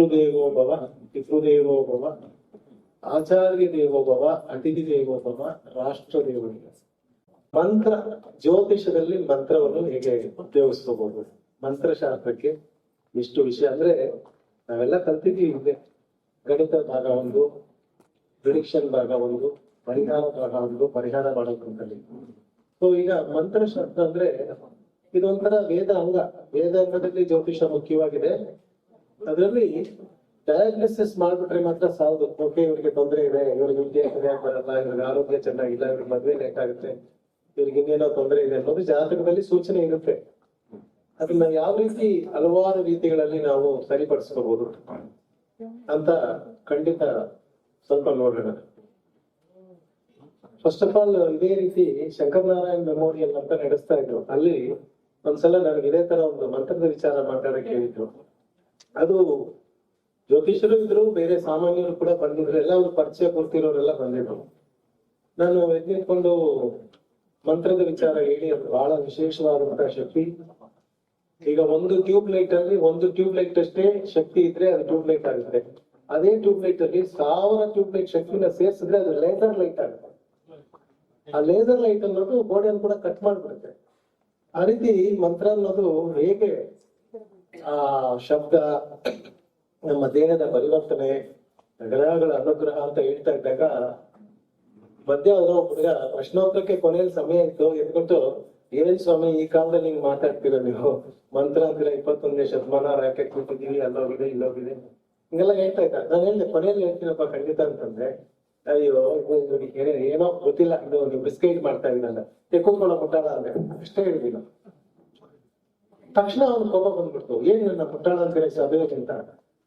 ಮಾತೃದೇವೋ ಭವ ಪಿತೃದೇವೋ ಭವ ಆಚಾರ್ಯ ದೇವೋ ಭವ ಅತಿಥಿ ದೇವೋ ಭವ ರಾಷ್ಟ್ರ ದೇವೋ ಭವ. ಮಂತ್ರ ಜ್ಯೋತಿಷದಲ್ಲಿ ಮಂತ್ರವನ್ನು ಹೇಗೆ ಉಪಯೋಗಿಸ್ಕೋಬಹುದು? ಮಂತ್ರಶಾಸ್ತ್ರಕ್ಕೆ ಎಷ್ಟು ವಿಷಯ. ಅಂದ್ರೆ ನಾವೆಲ್ಲ ಕಲ್ತಿದ್ದೀವಿ ಹಿಂದೆ. ಗಣಿತ ಭಾಗ ಒಂದು ಪ್ರಿಡಿಕ್ಷನ್ ಭಾಗ ಒಂದು, ಪರಿಹಾರ ಭಾಗ ಒಂದು, ಪರಿಹಾರ ಮಾಡೋದು ಸೊ ಈಗ ಮಂತ್ರಶಾಸ್ತ್ರ ಅಂದ್ರೆ ಇದೊಂಥರ ವೇದ ಅಂಗ. ವೇದ ಅಂಗದಲ್ಲಿ ಜ್ಯೋತಿಷ ಮುಖ್ಯವಾಗಿದೆ. ಅದರಲ್ಲಿ ಡಯಾಗ್ನೋಸಿಸ್ ಮಾಡ್ಬಿಟ್ರೆ ಮಾತ್ರ ಸಾಲದು. ಓಕೆ ಇವ್ರಿಗೆ ತೊಂದರೆ ಇದೆ, ಇವ್ರಿಗೆ ವಿದ್ಯೆ ಸರಿಯಾಗಿ ಬರಲ್ಲ, ಇವ್ರಿಗೆ ಆರೋಗ್ಯ ಚೆನ್ನಾಗಿಲ್ಲ, ಇವ್ರಿಗೆ ಮದ್ವೆ ಲೇಟ್ ಆಗುತ್ತೆ ಇವ್ರಿಗೆ ಇನ್ನೇನೋ ತೊಂದರೆ ಇದೆ ಅನ್ನೋದು ಜಾತಕದಲ್ಲಿ ಸೂಚನೆ ಇರುತ್ತೆ. ಅದನ್ನ ಯಾವ ರೀತಿ ಹಲವಾರು ರೀತಿಗಳಲ್ಲಿ ನಾವು ಸರಿಪಡಿಸ್ಕೋಬಹುದು ಅಂತ ಖಂಡಿತ ಸ್ವಲ್ಪ ನೋಡೋಣ. ಫಸ್ಟ್ ಆಫ್ ಆಲ್ ಇದೇ ರೀತಿ ಶಂಕರನಾರಾಯಣ್ ಮೆಮೋರಿಯಲ್ ಅಂತ ನಡೆಸ್ತಾ ಇದ್ರು. ಅಲ್ಲಿ ಒಂದ್ಸಲ ನನಗೆ ಇದೇ ತರ ಒಂದು ಮಂತ್ರದ ವಿಚಾರ ಮಾತಾಡಕ್ಕೆ ಹೇಳಿದ್ರು. ಅದು ಜ್ಯೋತಿಷರು ಇದ್ರು, ಬೇರೆ ಸಾಮಾನ್ಯರು ಕೂಡ ಬಂದಿದ್ರು. ಎಲ್ಲ ಅವ್ರು ಪರಿಚಯ ಕೊಡ್ತಿರೋರೆಲ್ಲ ಬಂದಿದ್ರು. ನಾನು ಎದ್ದು ಮಂತ್ರದ ವಿಚಾರ ಹೇಳಿ, ಅದು ಬಹಳ ವಿಶೇಷವಾದಂತಹ ಶಕ್ತಿ. ಈಗ ಒಂದು ಟ್ಯೂಬ್ ಲೈಟ್ ಅಲ್ಲಿ ಒಂದು ಟ್ಯೂಬ್ ಲೈಟ್ ಅಷ್ಟೇ ಶಕ್ತಿ ಇದ್ರೆ ಅದು ಟ್ಯೂಬ್ ಲೈಟ್ ಆಗುತ್ತೆ. ಅದೇ ಟ್ಯೂಬ್ ಲೈಟ್ ಅಲ್ಲಿ ಸಾವಿರ ಟ್ಯೂಬ್ ಲೈಟ್ ಶಕ್ತಿನ ಸೇರಿಸಿದ್ರೆ ಅದು ಲೇಸರ್ ಲೈಟ್ ಆಗುತ್ತೆ. ಆ ಲೇಸರ್ ಲೈಟ್ ಅನ್ನೋದು ಗೋಡೆಯನ್ನು ಕೂಡ ಕಟ್ ಮಾಡ್ಬಿಡುತ್ತೆ. ಆ ರೀತಿ ಮಂತ್ರ ಅನ್ನೋದು ಹೇಗೆ ಆ ಶಬ್ದ ನಮ್ಮ ದೇಹದ ಪರಿವರ್ತನೆ ಗ್ರಹಗಳ ಅನುಗ್ರಹ ಅಂತ ಹೇಳ್ತಾ ಇದ್ದಾಗ ಮಧ್ಯ ಅವರು ಹುಡುಗ ಪ್ರಶ್ನೋತ್ತರಕ್ಕೆ ಕೊನೆಯಲ್ಲಿ ಸಮಯ ಇತ್ತು. ಎದ್ಬಿಟ್ಟು, ಏನ್ ಸ್ವಾಮಿ ಈ ಕಾಲದಲ್ಲಿ ಹಿಂಗ್ ಮಾತಾಡ್ತೀರ ನೀವು? ಮಂತ್ರ ಅಂತೀರ ಇಪ್ಪತ್ತೊಂದನೇ ಶತಮಾನ ರಾಕೆಟ್ ಬಿಟ್ಟಿದೀವಿ ಅಲ್ಲೋಗಿದೆ, ಇಲ್ಲೋಗಿದೆ. ಹಿಂಗೆಲ್ಲ ಹೇಳ್ತಾ ಇದ್ದ. ನಾನು ಹೇಳಿದೆ, ಕೊನೆಯಲ್ಲಿ ಹೇಳ್ತೀನಪ್ಪ, ಖಂಡಿತ ಅಂತಂದ್ರೆ ಅಯ್ಯೋ ಏನೋ ಗೊತ್ತಿಲ್ಲ. ಇದು ನೀವು ಬಿಸ್ಕೆಟ್ ಮಾಡ್ತಾ ಇದ್ದೀನಲ್ಲ ತೆಕ್ಕೊಂಡ್ಕೊಳ್ಳೋ ಮುಟ್ಟಾಳ ಅಂದ್ರೆ ಅಷ್ಟೇ ಹೇಳಿದ್ವಿ ನಾವು ತಕ್ಷಣ ಅವ್ನ ಕೋಪ ಬಂದ್ಬಿಡ್ತು. ಏನ್ ನನ್ನ ಪುಟ್ಟಾಳ ಅಂತ ಹೇಳಿ ಅಂತ.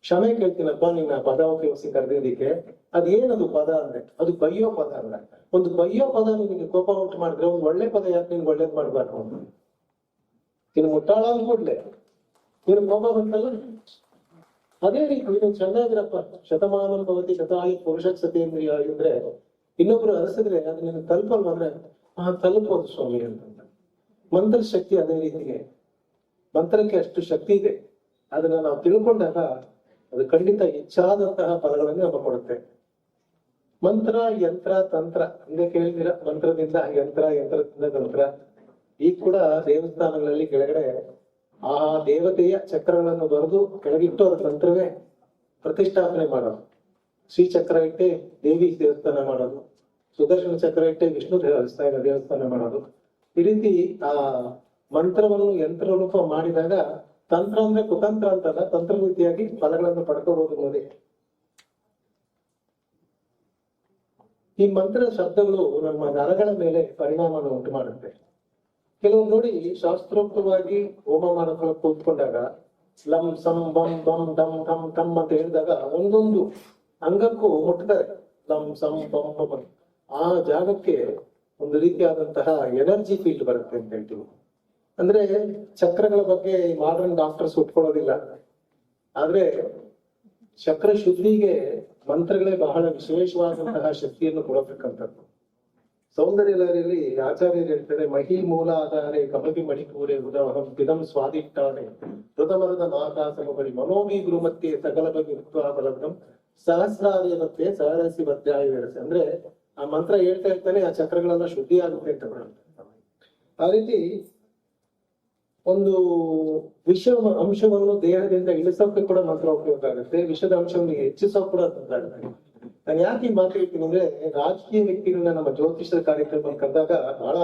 ಕ್ಷಮೆ ಕೇಳ್ತೀನಪ್ಪ ನಿನ್ನ ಪದ ಉಪಯೋಗಿಸಿ ಕರೆದಿದ್ದಕ್ಕೆ. ಅದೇನದು ಪದ ಅಂದ್ರೆ? ಅದು ಬಯ್ಯೋ ಪದ ಅಲ್ಲ. ಒಂದು ಬಯ್ಯೋ ಪದ ನಿನಗೆ ಕೋಪ ಉಂಟು ಮಾಡಿದ್ರೆ ಒಂದು ಒಳ್ಳೆ ಪದ ಯಾಕೆ ನಿನ್ಗೆ ಒಳ್ಳೇದ್ ಮಾಡ್ಬಾರ್ದು? ನೀನು ಮುಟ್ಟಾಳ ಅಂದ್ಕೊಡ್ಲೆ ನೀನು ಕೋಪ ಬಂತಲ್ಲ? ಅದೇ ರೀತಿ ನೀನು ಚೆನ್ನಾಗಿರಪ್ಪ ಶತಮಾನ ಭವತಿ ಶತಾಯು ಪುರುಷ ಸತೇಂದ್ರಿಯ ಅಂದ್ರೆ ಇನ್ನೊಬ್ರು ಅರಸಿದ್ರೆ ಅದು ನಿನ್ನ ತಲುಪಲ್ವ ಅಂದ್ರೆ? ಆ, ತಲುಪೋದು ಸ್ವಾಮಿ ಅಂತ. ಮಂತ್ರ ಶಕ್ತಿ ಅದೇ ರೀತಿಗೆ ಮಂತ್ರಕ್ಕೆ ಅಷ್ಟು ಶಕ್ತಿ ಇದೆ. ಅದನ್ನ ನಾವು ತಿಳ್ಕೊಂಡಾಗ ಅದು ಖಂಡಿತ ಹೆಚ್ಚಾದಂತಹ ಫಲಗಳನ್ನು ನಮಗೆ ಕೊಡುತ್ತೆ. ಮಂತ್ರ, ಯಂತ್ರ, ತಂತ್ರ ಹಿಂದೆ ಕೇಳಿದಿರ ಮಂತ್ರದಿಂದ, ಯಂತ್ರ, ಯಂತ್ರದಿಂದ ತಂತ್ರ. ಈ ಕೂಡ ದೇವಸ್ಥಾನಗಳಲ್ಲಿ ಕೆಳಗಡೆ ಆ ದೇವತೆಯ ಚಕ್ರಗಳನ್ನು ಬರೆದು ಕೆಳಗಿಟ್ಟು ಅದರ ತಂತ್ರವೇ ಪ್ರತಿಷ್ಠಾಪನೆ ಮಾಡೋದು. ಶ್ರೀ ಚಕ್ರ ಇಟ್ಟೆ ದೇವಿ ದೇವಸ್ಥಾನ ಮಾಡೋದು. ಸುದರ್ಶನ ಚಕ್ರ ಇಟ್ಟೆ ವಿಷ್ಣು ದೇವಸ್ಥಾನ ದೇವಸ್ಥಾನ ಮಾಡೋದು. ಈ ರೀತಿ ಆ ಮಂತ್ರವನ್ನು ಯಂತ್ರ ರೂಪ ಮಾಡಿದಾಗ ತಂತ್ರ ಅಂದ್ರೆ ಕುತಂತ್ರ ಅಂತಲ್ಲ ತಂತ್ರ ರೀತಿಯಾಗಿ ಫಲಗಳನ್ನು ಪಡ್ಕೋಬಹುದು ನೋಡಿ. ಈ ಮಂತ್ರ ಶಬ್ದಗಳು ನಮ್ಮ ನರಗಳ ಮೇಲೆ ಪರಿಣಾಮವನ್ನು ಉಂಟು ಮಾಡುತ್ತೆ ಕೆಲವೊಂದು ನೋಡಿ ಶಾಸ್ತ್ರೋಕ್ತವಾಗಿ ಹೋಮ ಮಾಡೋಕೆ ಕೂತ್ಕೊಂಡಾಗ ಲಂ ಸಂ ಬಂ ಬಂ ಡಂ ಟಂ ಟಮ್ ಅಂತ ಹೇಳಿದಾಗ ಒಂದೊಂದು ಅಂಗಕ್ಕೂ ಮುಟ್ತಾರೆ. ಲಂ ಸಂ ಬಂ ಬಂ. ಆ ಜಾಗಕ್ಕೆ ಒಂದು ರೀತಿಯಾದಂತಹ ಎನರ್ಜಿ ಫೀಲ್ಡ್ ಬರುತ್ತೆ ಅಂತ ಹೇಳ್ತೀವಿ. ಅಂದ್ರೆ ಚಕ್ರಗಳ ಬಗ್ಗೆ ಮಾಡರ್ನ್ ಡಾಕ್ಟರ್ಸ್ ಉಟ್ಕೊಳ್ಳೋದಿಲ್ಲ ಆದ್ರೆ ಚಕ್ರ ಶುದ್ಧಿಗೆ ಮಂತ್ರಗಳೇ ಬಹಳ ವಿಶೇಷವಾದಂತಹ ಶಕ್ತಿಯನ್ನು ಕೊಡತಕ್ಕಂಥದ್ದು. ಸೌಂದರ್ಯ ಲಹರಿಯಲ್ಲಿ ಆಚಾರ್ಯರು ಹೇಳ್ತಾರೆ, ಮಹಿ ಮೂಲ ಆಧಾರೆ ಕಮಪಿ ಮಣಿಕೂರೆ ಉದವಹಂ ಪಿದಂ ಸ್ವಾದಿಟ್ಟಾಣೆ ಮೃತಮರದ ಮಹಾಕಾಸಮ ಬಳಿ ಮನೋಮಿ ಗುರುಮತ್ತೆ ಸಕಲ ಬಗೆ ಬಲಬ್ಧಂ ಸಹಸ್ರಾರ್ಯನತ್ತೆ ಸಹರಸಿ ವಿರಸೆ. ಅಂದ್ರೆ ಆ ಮಂತ್ರ ಹೇಳ್ತಾ ಇರ್ತಾನೆ ಆ ಚಕ್ರಗಳೆಲ್ಲ ಶುದ್ಧಿ ಆಗುತ್ತೆ ಅಂತ ಆ ರೀತಿ ಒಂದು ವಿಷ ಅಂಶವನ್ನು ದೇಹದಿಂದ ಇಳಿಸೋಕೆ ಕೂಡ ಮಂತ್ರ ಉಪಯೋಗ ಆಗುತ್ತೆ. ವಿಷದ ಅಂಶವನ್ನು ಹೆಚ್ಚಿಸೋಕೆ ಕೂಡ ತಂತ್ರ ಆಗುತ್ತೆ. ನಾನು ಯಾಕೆ ಈ ಮಾತು ಹೇಳ್ತೀನಿ ಅಂದ್ರೆ, ರಾಜಕೀಯ ವ್ಯಕ್ತಿಗಳನ್ನ ನಮ್ಮ ಜ್ಯೋತಿಷದ ಕಾರ್ಯಕ್ರಮ ಕರೆದಾಗ ಬಹಳ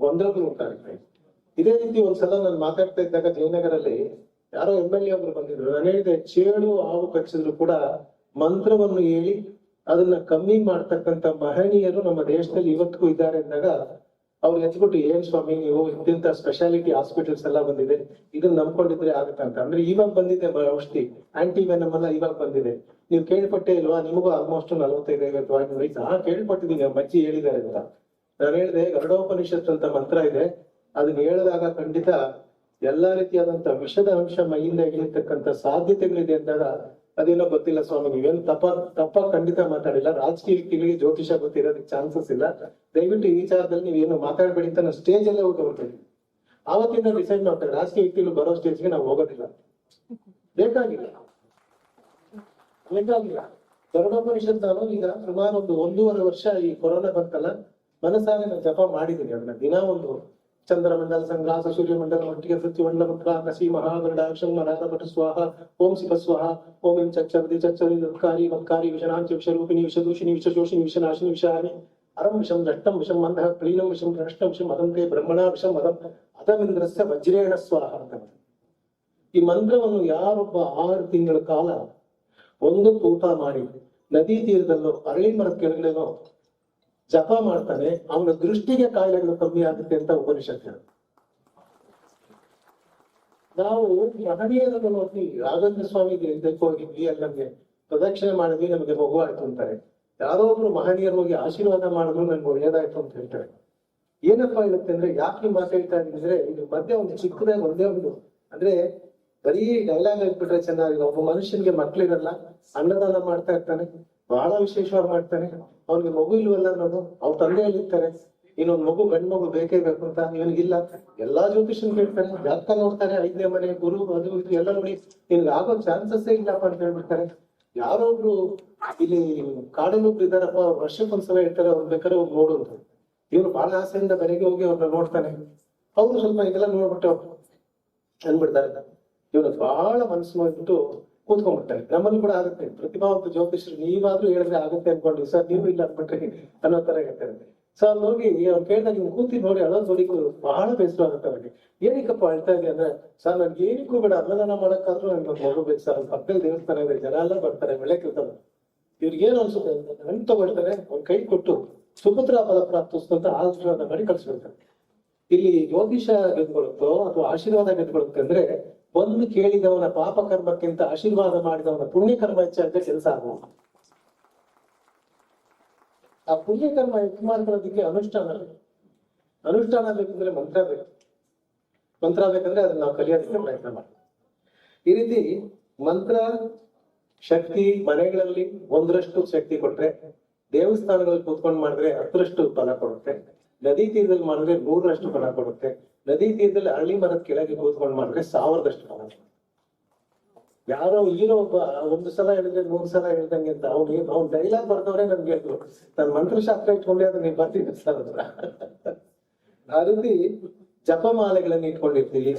ಗೊಂದಲಗಳು ಉಂಟಾಗುತ್ತೆ. ಇದೇ ರೀತಿ ಒಂದ್ಸಲ ನಾನು ಮಾತಾಡ್ತಾ ಇದ್ದಾಗ ಜಯನಗರಲ್ಲಿ ಯಾರೋ ಎಂ ಎಲ್ ಎ ಒಬ್ರು ಬಂದಿದ್ರು. ನಾನು ಹೇಳಿದೆ, ಚೇಳು ಹಾವು ಕಚ್ಚಿದ್ರು ಕೂಡ ಮಂತ್ರವನ್ನು ಹೇಳಿ ಅದನ್ನ ಕಮ್ಮಿ ಮಾಡ್ತಕ್ಕಂತ ಮಹನೀಯರು ನಮ್ಮ ದೇಶದಲ್ಲಿ ಇವತ್ತಿಗೂ ಇದ್ದಾರೆ ಅಂದಾಗ ಅವ್ರು ಎತ್ಬಿಟ್ಟು, ಏನ್ ಸ್ವಾಮಿ ನೀವು ಇಂತಿಂತ ಸ್ಪೆಷಾಲಿಟಿ ಹಾಸ್ಪಿಟಲ್ಸ್ ಎಲ್ಲ ಬಂದಿದೆ ಇದನ್ನ ನಂಬ್ಕೊಂಡಿದ್ರೆ ಆಗುತ್ತೆ ಅಂತ? ಅಂದ್ರೆ ಇವಾಗ ಬಂದಿದೆ ಔಷಧಿ. ಆಂಟಿ ವೆನಮ್ ಎಲ್ಲ ಇವಾಗ ಬಂದಿದೆ. ನೀವು ಕೇಳ್ಪಟ್ಟೆ ಇಲ್ವಾ? ನಿಮಗೂ ಆಲ್ಮೋಸ್ಟ್ ನಲವತ್ತೈದು, ಐವತ್ತು ವಯಸ್ಸು. ಹಾ ಕೇಳ್ಪಟ್ಟಿದ್ದೀನಿ ಮಜ್ಜಿ ಹೇಳಿದಾರೆ ಅಂತ. ನಾನು ಹೇಳಿದೆ, ಗರುಡೋಪನಿಷತ್ ಅಂತ ಮಂತ್ರ ಇದೆ. ಅದನ್ನ ಹೇಳಿದಾಗ ಖಂಡಿತ ಎಲ್ಲಾ ರೀತಿಯಾದಂತ ವಿಷದ ಅಂಶ ಮೈಯಿಂದ ಇಳಿತಕ್ಕಂತ ಸಾಧ್ಯತೆಗಳಿದೆ ಅಂದಾಗ ಅದೇನೋ ಗೊತ್ತಿಲ್ಲ ಸ್ವಾಮಿ ನೀವೇನು ತಪ್ಪ ತಪ್ಪ ಖಂಡಿತ ಮಾತಾಡಿಲ್ಲ. ರಾಜಕೀಯ ಜ್ಯೋತಿಷ ಗೊತ್ತಿರೋದಕ್ಕೆ ಚಾನ್ಸಸ್ ಇಲ್ಲ. ದಯವಿಟ್ಟು ಈ ವಿಚಾರದಲ್ಲಿ ನೀವೇನು ಮಾತಾಡಬೇಡಿ ಅಂತ ನಾವು ಸ್ಟೇಜ್ ಅಲ್ಲೇ ಹೋಗಿ ಹೊರಟಿದ್ವಿ ಆವತ್ತಿಂದ ಡಿಸೈಡ್ ಮಾಡ್ತಾರೆ. ರಾಜಕೀಯ ವ್ಯಕ್ತಿಗಳು ಬರೋ ಸ್ಟೇಜ್ಗೆ ನಾವು ಹೋಗೋದಿಲ್ಲ. ಬೇಕಾಗಿಲ್ಲ. ಬೇಕಾಗಿಲ್ಲ. ಗರುಡೋಪನಿಷತ್ ನಾನು ಈಗ ಸುಮಾರು ಒಂದು ಒಂದೂವರೆ ವರ್ಷ ಈ ಕೊರೋನಾ ಬಂತಲ್ಲ ಮನಸ್ಸಾಗಿ ನಾನು ಜಪ ಮಾಡಿದ್ದೀನಿ. ಅದನ್ನ ದಿನ ಒಂದು ಚಂದ್ರಮಂಡಲ ಸಂಗ್ರಾಸ ಸೂರ್ಯಮಂಡಲ ಒಟ್ಟಿಗೆ ಪೃಥ್ವಿಮಂಡಲ ಪುತ್ರ ಕಸಿ ಮಹಾಗರುಡಾಕ್ಷಂ ಮನಾಥ ಸ್ವಾಹ ಓಂ ಶಿವ ಸ್ವಾಹ ಓಂ ಎಂ ಚಚ್ಚರದಿ ಚಚ್ಚರಿ ದುಃಖಾರಿ ಮತ್ಕಾರಿ ವಿಷನಾಂಚ ವಿಷರೂಪಿಣಿ ವಿಷದೂಷಿಣಿ ವಿಷಜೋಷಿಣಿ ವಿಷನಾಶಿನಿ ವಿಷಾನಿ ಅರಂ ವಿಷಂ ನಷ್ಟಂ ವಿಷಂ ಮಂದಃ ಕ್ಲೀನಂ ವಿಷಂ ನಷ್ಟಂ ವಿಷಂ ಅದಂತೆ ಬ್ರಹ್ಮಣ ವಿಷಂ ಅದಂ ಅದಮಿಂದ್ರಸ್ಯ ವಜ್ರೇಣ ಸ್ವಾಹ ಅಂತ ಈ ಮಂತ್ರವನ್ನು ಯಾರೊಬ್ಬ ಆರು ತಿಂಗಳ ಕಾಲ ಒಂದು ಊಟ ಮಾಡಿ ನದಿ ತೀರದಲ್ಲೋ ಅರಳಿ ಮರದ ಕೆಳಗಡೆನೋ ಜಪ ಮಾಡ್ತಾನೆ, ಅವನ ದೃಷ್ಟಿಗೆ ಕಾಯಿಲೆಗಳು ಕಮ್ಮಿ ಆಗುತ್ತೆ ಅಂತ ಉಪನಿಷತ್ ಹೇಳುತ್ತೆ. ನಾವು ಮಹನೀಯರನ್ನು ನೋಡಿ, ರಾಘವೇಂದ್ರ ಸ್ವಾಮಿ ಇದಕ್ಕೆ ಹೋಗಿದ್ವಿ ಅಲ್ಲಿ ಪ್ರದಕ್ಷಿಣೆ ಮಾಡಿದ್ವಿ ನಮಗೆ ಮಗು ಆಯ್ತು ಅಂತಾರೆ. ಯಾರೋ ಒಬ್ರು ಮಹನೀಯರು ಹೋಗಿ ಆಶೀರ್ವಾದ ಮಾಡಿದ್ರು ನನ್ಗೆ ಒಳ್ಳೇದಾಯ್ತು ಅಂತ ಹೇಳ್ತಾರೆ. ಏನಪ್ಪಾ ಇರುತ್ತೆ ಅಂದ್ರೆ, ಯಾಕೆ ಮಾತಾಡ್ತಾ ಇದ್ರೆ ಇದು ಮಧ್ಯೆ ಒಂದು ಚಿಕ್ಕದಾಗಿ ಒಂದೇ ಒಂದು, ಅಂದ್ರೆ ಬರೀ ಡೈಲಾಗ್ ಆಗ್ಬಿಟ್ರೆ ಚೆನ್ನಾಗಿಲ್ಲ. ಒಬ್ಬ ಮನುಷ್ಯನಿಗೆ ಮಕ್ಳಿರಲ್ಲ, ಅನ್ನದಾನ ಮಾಡ್ತಾ ಇರ್ತಾನೆ, ಬಹಳ ವಿಶೇಷವಾಗಿ ಮಾಡ್ತಾನೆ. ಅವ್ನಿಗೆ ಮಗು ಇಲ್ವಲ್ಲ ಅನ್ನೋದು ಅವ್ರ ತಂದೆಯಲ್ಲಿ ಇರ್ತಾರೆ. ಇನ್ನೊಂದ್ ಮಗು ಗಂಡ್ ಮಗು ಬೇಕೇ ಬೇಕು ಅಂತ ಇವನಿಗಿಲ್ಲ. ಎಲ್ಲಾ ಜ್ಯೋತಿಷನ್ ಕೇಳ್ತಾರೆ, ಜಾತಕ ನೋಡ್ತಾರೆ, ಐದನೇ ಮನೆ, ಗುರು, ಅದು ಇದು ಎಲ್ಲ ನೋಡಿ ನಿನ್ಗೆ ಆಗೋ ಚಾನ್ಸಸ್ ಇಲ್ಲಪ್ಪ ಅಂತ ಹೇಳ್ಬಿಡ್ತಾರೆ. ಯಾರೋ ಒಬ್ರು ಇಲ್ಲಿ ಕಾಡಲ್ಲೊಬ್ರು ಇದಾರಪ್ಪ ವರ್ಷಕ್ಕೊಂದ್ಸಲ ಇರ್ತಾರೆ ಅವ್ರು ಬೇಕಾದ್ರೆ ಹೋಗಿ ನೋಡು ಅಂತ. ಇವ್ರು ಬಹಳ ಆಸೆಯಿಂದ ಮನೆಗೆ ಹೋಗಿ ಅವ್ರನ್ನ ನೋಡ್ತಾನೆ. ಅವ್ರು ಸ್ವಲ್ಪ ಇದೆಲ್ಲ ನೋಡ್ಬಿಟ್ಟು ಅಂದ್ಬಿಡ್ತಾರೆ. ಇವನು ಬಹಳ ಮನಸ್ಸು ಮಾಡ್ಬಿಟ್ಟು ಕೂತ್ಕೊಂಡ್ಬಿಡ್ತಾರೆ. ನಮ್ಮಲ್ಲಿ ಕೂಡ ಆಗುತ್ತೆ. ಪ್ರತಿಭಾವಂತ ಜ್ಯೋತಿಷರು ನೀವಾದ್ರೂ ಹೇಳಿದ್ರೆ ಆಗುತ್ತೆ ಅನ್ಕೊಂಡು ಸರ್, ನೀವು ಇಲ್ಲ ಅನ್ಬಿಟ್ರಿ ಅನ್ನೋ ತರ ಹೇಳ್ತಾರೆ ಸೊ ಅಲ್ಲಿ ಹೋಗಿ ಅವ್ರು ಕೇಳಿದಾಗ ನೀವು ಕೂತಿ ನೋಡಿ ಅಳೋದು ನೋಡಿ ಬಹಳ ಬೇಸರ ಆಗುತ್ತೆ ಅವ್ರಿಗೆ ಏನಕ್ಕಪ್ಪ ಹೇಳ್ತಾ ಇದೆ ಅಂದ್ರೆ, ಸರ್, ನನ್ಗೆ ಏನಕ್ಕೂ ಬೇಡ. ಅನ್ನದಾನ ಮಾಡಕ್ಕಾದ್ರೂ ನನ್ಗೆ ಮಗು ಬೇಕು ಸರ್. ಪಕ್ಕದಲ್ಲಿ ದೇವಸ್ಥಾನ ಇದೆ. ಜನ ಎಲ್ಲ ಬರ್ತಾರೆ. ಬೆಳೆ ಕೆಲಸ ಇವ್ರಿಗೆ ಏನು ಅನ್ಸುತ್ತೆ ಹಣ್ಣು ತಗೊಳ್ತಾರೆ. ಅವ್ರ ಕೈ ಕೊಟ್ಟು ಸುಭದ್ರ ಫಲ ಪ್ರಾಪ್ತಿಸ್ತಂತ ಆಶೀರ್ವಾದ ಮಾಡಿ ಕಳ್ಸಿಬಿಡ್ತಾರೆ. ಇಲ್ಲಿ ಜ್ಯೋತಿಷ ಗೆದ್ಕೊಳುತ್ತೋ ಅಥವಾ ಆಶೀರ್ವಾದ ಗೆದ್ಕೊಳುತ್ತೆ ಅಂದ್ರೆ ಒಂದು ಕೇಳಿದವನ ಪಾಪ ಕರ್ಮಕ್ಕಿಂತ ಆಶೀರ್ವಾದ ಮಾಡಿದವನ ಪುಣ್ಯ ಕರ್ಮ ಹೆಚ್ಚಾಗ ಕೆಲಸ ಆಗುವುದು ಆ ಪುಣ್ಯ ಕರ್ಮ ಹೆಚ್ಚು ಮಾಡ್ಕೊಳ್ಳೋದಕ್ಕೆ ಅನುಷ್ಠಾನ. ಅನುಷ್ಠಾನ ಬೇಕಂದ್ರೆ ಮಂತ್ರ ಬೇಕು. ಮಂತ್ರ ಬೇಕಂದ್ರೆ ಅದನ್ನ ನಾವು ಕಲಿಯೋದಕ್ಕೆ ಪ್ರಯತ್ನ ಮಾಡಿ ಈ ರೀತಿ ಮಂತ್ರ, ಶಕ್ತಿ ಮನೆಗಳಲ್ಲಿ ಒಂದರಷ್ಟು ಶಕ್ತಿ ಕೊಟ್ರೆ, ದೇವಸ್ಥಾನಗಳಲ್ಲಿ ಕೂತ್ಕೊಂಡು ಮಾಡಿದ್ರೆ ಹತ್ತರಷ್ಟು ಫಲ ಕೊಡುತ್ತೆ. ನದಿ ತೀರದಲ್ಲಿ ಮಾಡಿದ್ರೆ ನೂರರಷ್ಟು ಫಲ ಕೊಡುತ್ತೆ. ನದಿ ತೀರದಲ್ಲಿ ಅರಳಿ ಮರದ ಕೆಳಗೆ ಕೂತ್ಕೊಂಡು ಮಾಡಿದ್ರೆ ಸಾವಿರದಷ್ಟು ಫಲ. ಯಾರೋ ಹೀರೋ ಒಬ್ಬ, ಒಂದು ಸಲ ಹೇಳಿದ್ರೆ ಮೂರ್ ಸಲ ಹೇಳ್ದಂಗೆ ಅಂತ ಅವ್ನು ಅವ್ನ್ ಡೈಲಾಗ್ ಬರ್ತವ್ರೆ ನನ್ಗೆ ಹೇಳಿದ್ರು. ನಾನು ಮಂತ್ರಶಾಸ್ತ್ರ ಇಟ್ಕೊಂಡೆ ಅದನ್ನ ನೀವು ಬರ್ತಿದ್ದೆ ಸರ್ ಹತ್ರ ಆ ರೀತಿ ಜಪಮಾಲೆಗಳನ್ನ ಇಟ್ಕೊಂಡಿರ್ತೀವಿ.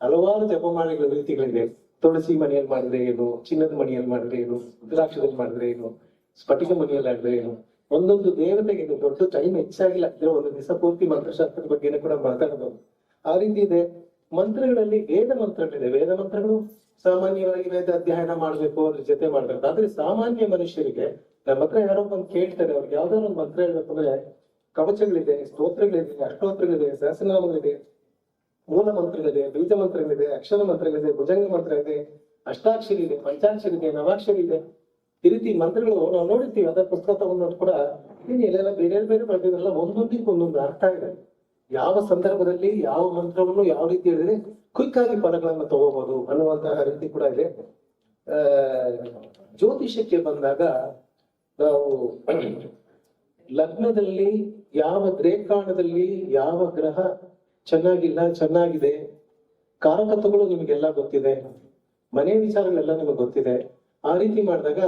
ಹಲವಾರು ಜಪಮಾಲೆಗಳ ರೀತಿಗಳಿದೆ ತುಳಸಿ ಮನೆಯಲ್ಲಿ ಮಾಡಿದ್ರೆ ಏನು, ಚಿನ್ನದ ಮನೆಯಲ್ಲಿ ಮಾಡಿದ್ರೆ ಏನು ರುದ್ರಾಕ್ಷದಲ್ಲಿ ಮಾಡಿದ್ರೆ ಏನು, ಸ್ಫಟಿಕ ಮನೆಯಲ್ಲಿ ಆಡಿದ್ರೆ ಏನು ಒಂದೊಂದು ದೇವತೆಗೆ ಇದು ದೊಡ್ಡ ಟೈಮ್ ಹೆಚ್ಚಾಗಿಲ್ಲ. ಅಂದ್ರೆ ಒಂದು ದಿವಸ ಪೂರ್ತಿ ಮಂತ್ರಶಾಸ್ತ್ರದ ಬಗ್ಗೆನೂ ಕೂಡ ಮಾತಾಡಬಹುದು ಆ ರೀತಿ ಇದೆ. ಮಂತ್ರಗಳಲ್ಲಿ ವೇದ ಮಂತ್ರಗಳಿದೆ. ವೇದ ಮಂತ್ರಗಳು ಸಾಮಾನ್ಯವಾಗಿ ವೇದ ಅಧ್ಯಯನ ಮಾಡ್ಬೇಕು, ಅದ್ರ ಜೊತೆ ಮಾಡ್ಬೇಕು. ಆದ್ರೆ ಸಾಮಾನ್ಯ ಮನುಷ್ಯರಿಗೆ, ನಮ್ಮ ಹತ್ರ ಯಾರೋ ಬಂದು ಕೇಳ್ತಾರೆ, ಅವ್ರಿಗೆ ಯಾವ್ದಾದ್ರು ಒಂದು ಮಂತ್ರ ಹೇಳ್ಬೇಕು ಅಂದ್ರೆ, ಕವಚಗಳಿದೆ, ಸ್ತೋತ್ರಗಳಿದೆ, ಅಷ್ಟೋತ್ರಗಳಿದೆ, ಸಹಸ್ರನಾಮಗಳಿದೆ, ಮೂಲ ಮಂತ್ರಗಳಿದೆ, ಬೀಜ ಮಂತ್ರಗಳಿದೆ, ಅಕ್ಷರ ಮಂತ್ರಗಳಿದೆ, ಭುಜಂಗ ಮಂತ್ರ ಇದೆ ಅಷ್ಟಾಕ್ಷರಿ ಇದೆ, ಪಂಚಾಕ್ಷರಿ ಇದೆ, ನವಾಕ್ಷರಿ ಇದೆ. ಈ ರೀತಿ ಮಂತ್ರಗಳು ನಾವು ನೋಡಿರ್ತೀವಿ, ಅದರ ಪುಸ್ತಕ ತಗೊಂಡು ಕೂಡ. ಇಲ್ಲೆಲ್ಲ ಬೇರೆ ಬೇರೆ ಬರ್ತಿದ್ರಲ್ಲ ಒಂದೊಂದಿಗೆ ಒಂದೊಂದು ಅರ್ಥ ಇದೆ. ಯಾವ ಸಂದರ್ಭದಲ್ಲಿ ಯಾವ ಮಂತ್ರವನ್ನು ಯಾವ ರೀತಿ ಹೇಳಿದ್ರೆ ಕ್ವಿಕ್ ಆಗಿ ಫಲಗಳನ್ನು ತಗೋಬಹುದು ಅನ್ನುವಂತಹ ರೀತಿ ಕೂಡ ಇದೆ. ಜ್ಯೋತಿಷಕ್ಕೆ ಬಂದಾಗ ನಾವು ಲಗ್ನದಲ್ಲಿ ಯಾವ ದ್ರೇಕಾಣದಲ್ಲಿ ಯಾವ ಗ್ರಹ ಚೆನ್ನಾಗಿಲ್ಲ, ಚೆನ್ನಾಗಿದೆ, ಕಾರಕತ್ವಗಳು ನಿಮಗೆಲ್ಲ ಗೊತ್ತಿದೆ, ಮನೆ ವಿಚಾರಗಳೆಲ್ಲ ನಿಮಗೆ ಗೊತ್ತಿದೆ. ಆ ರೀತಿ ಮಾಡಿದಾಗ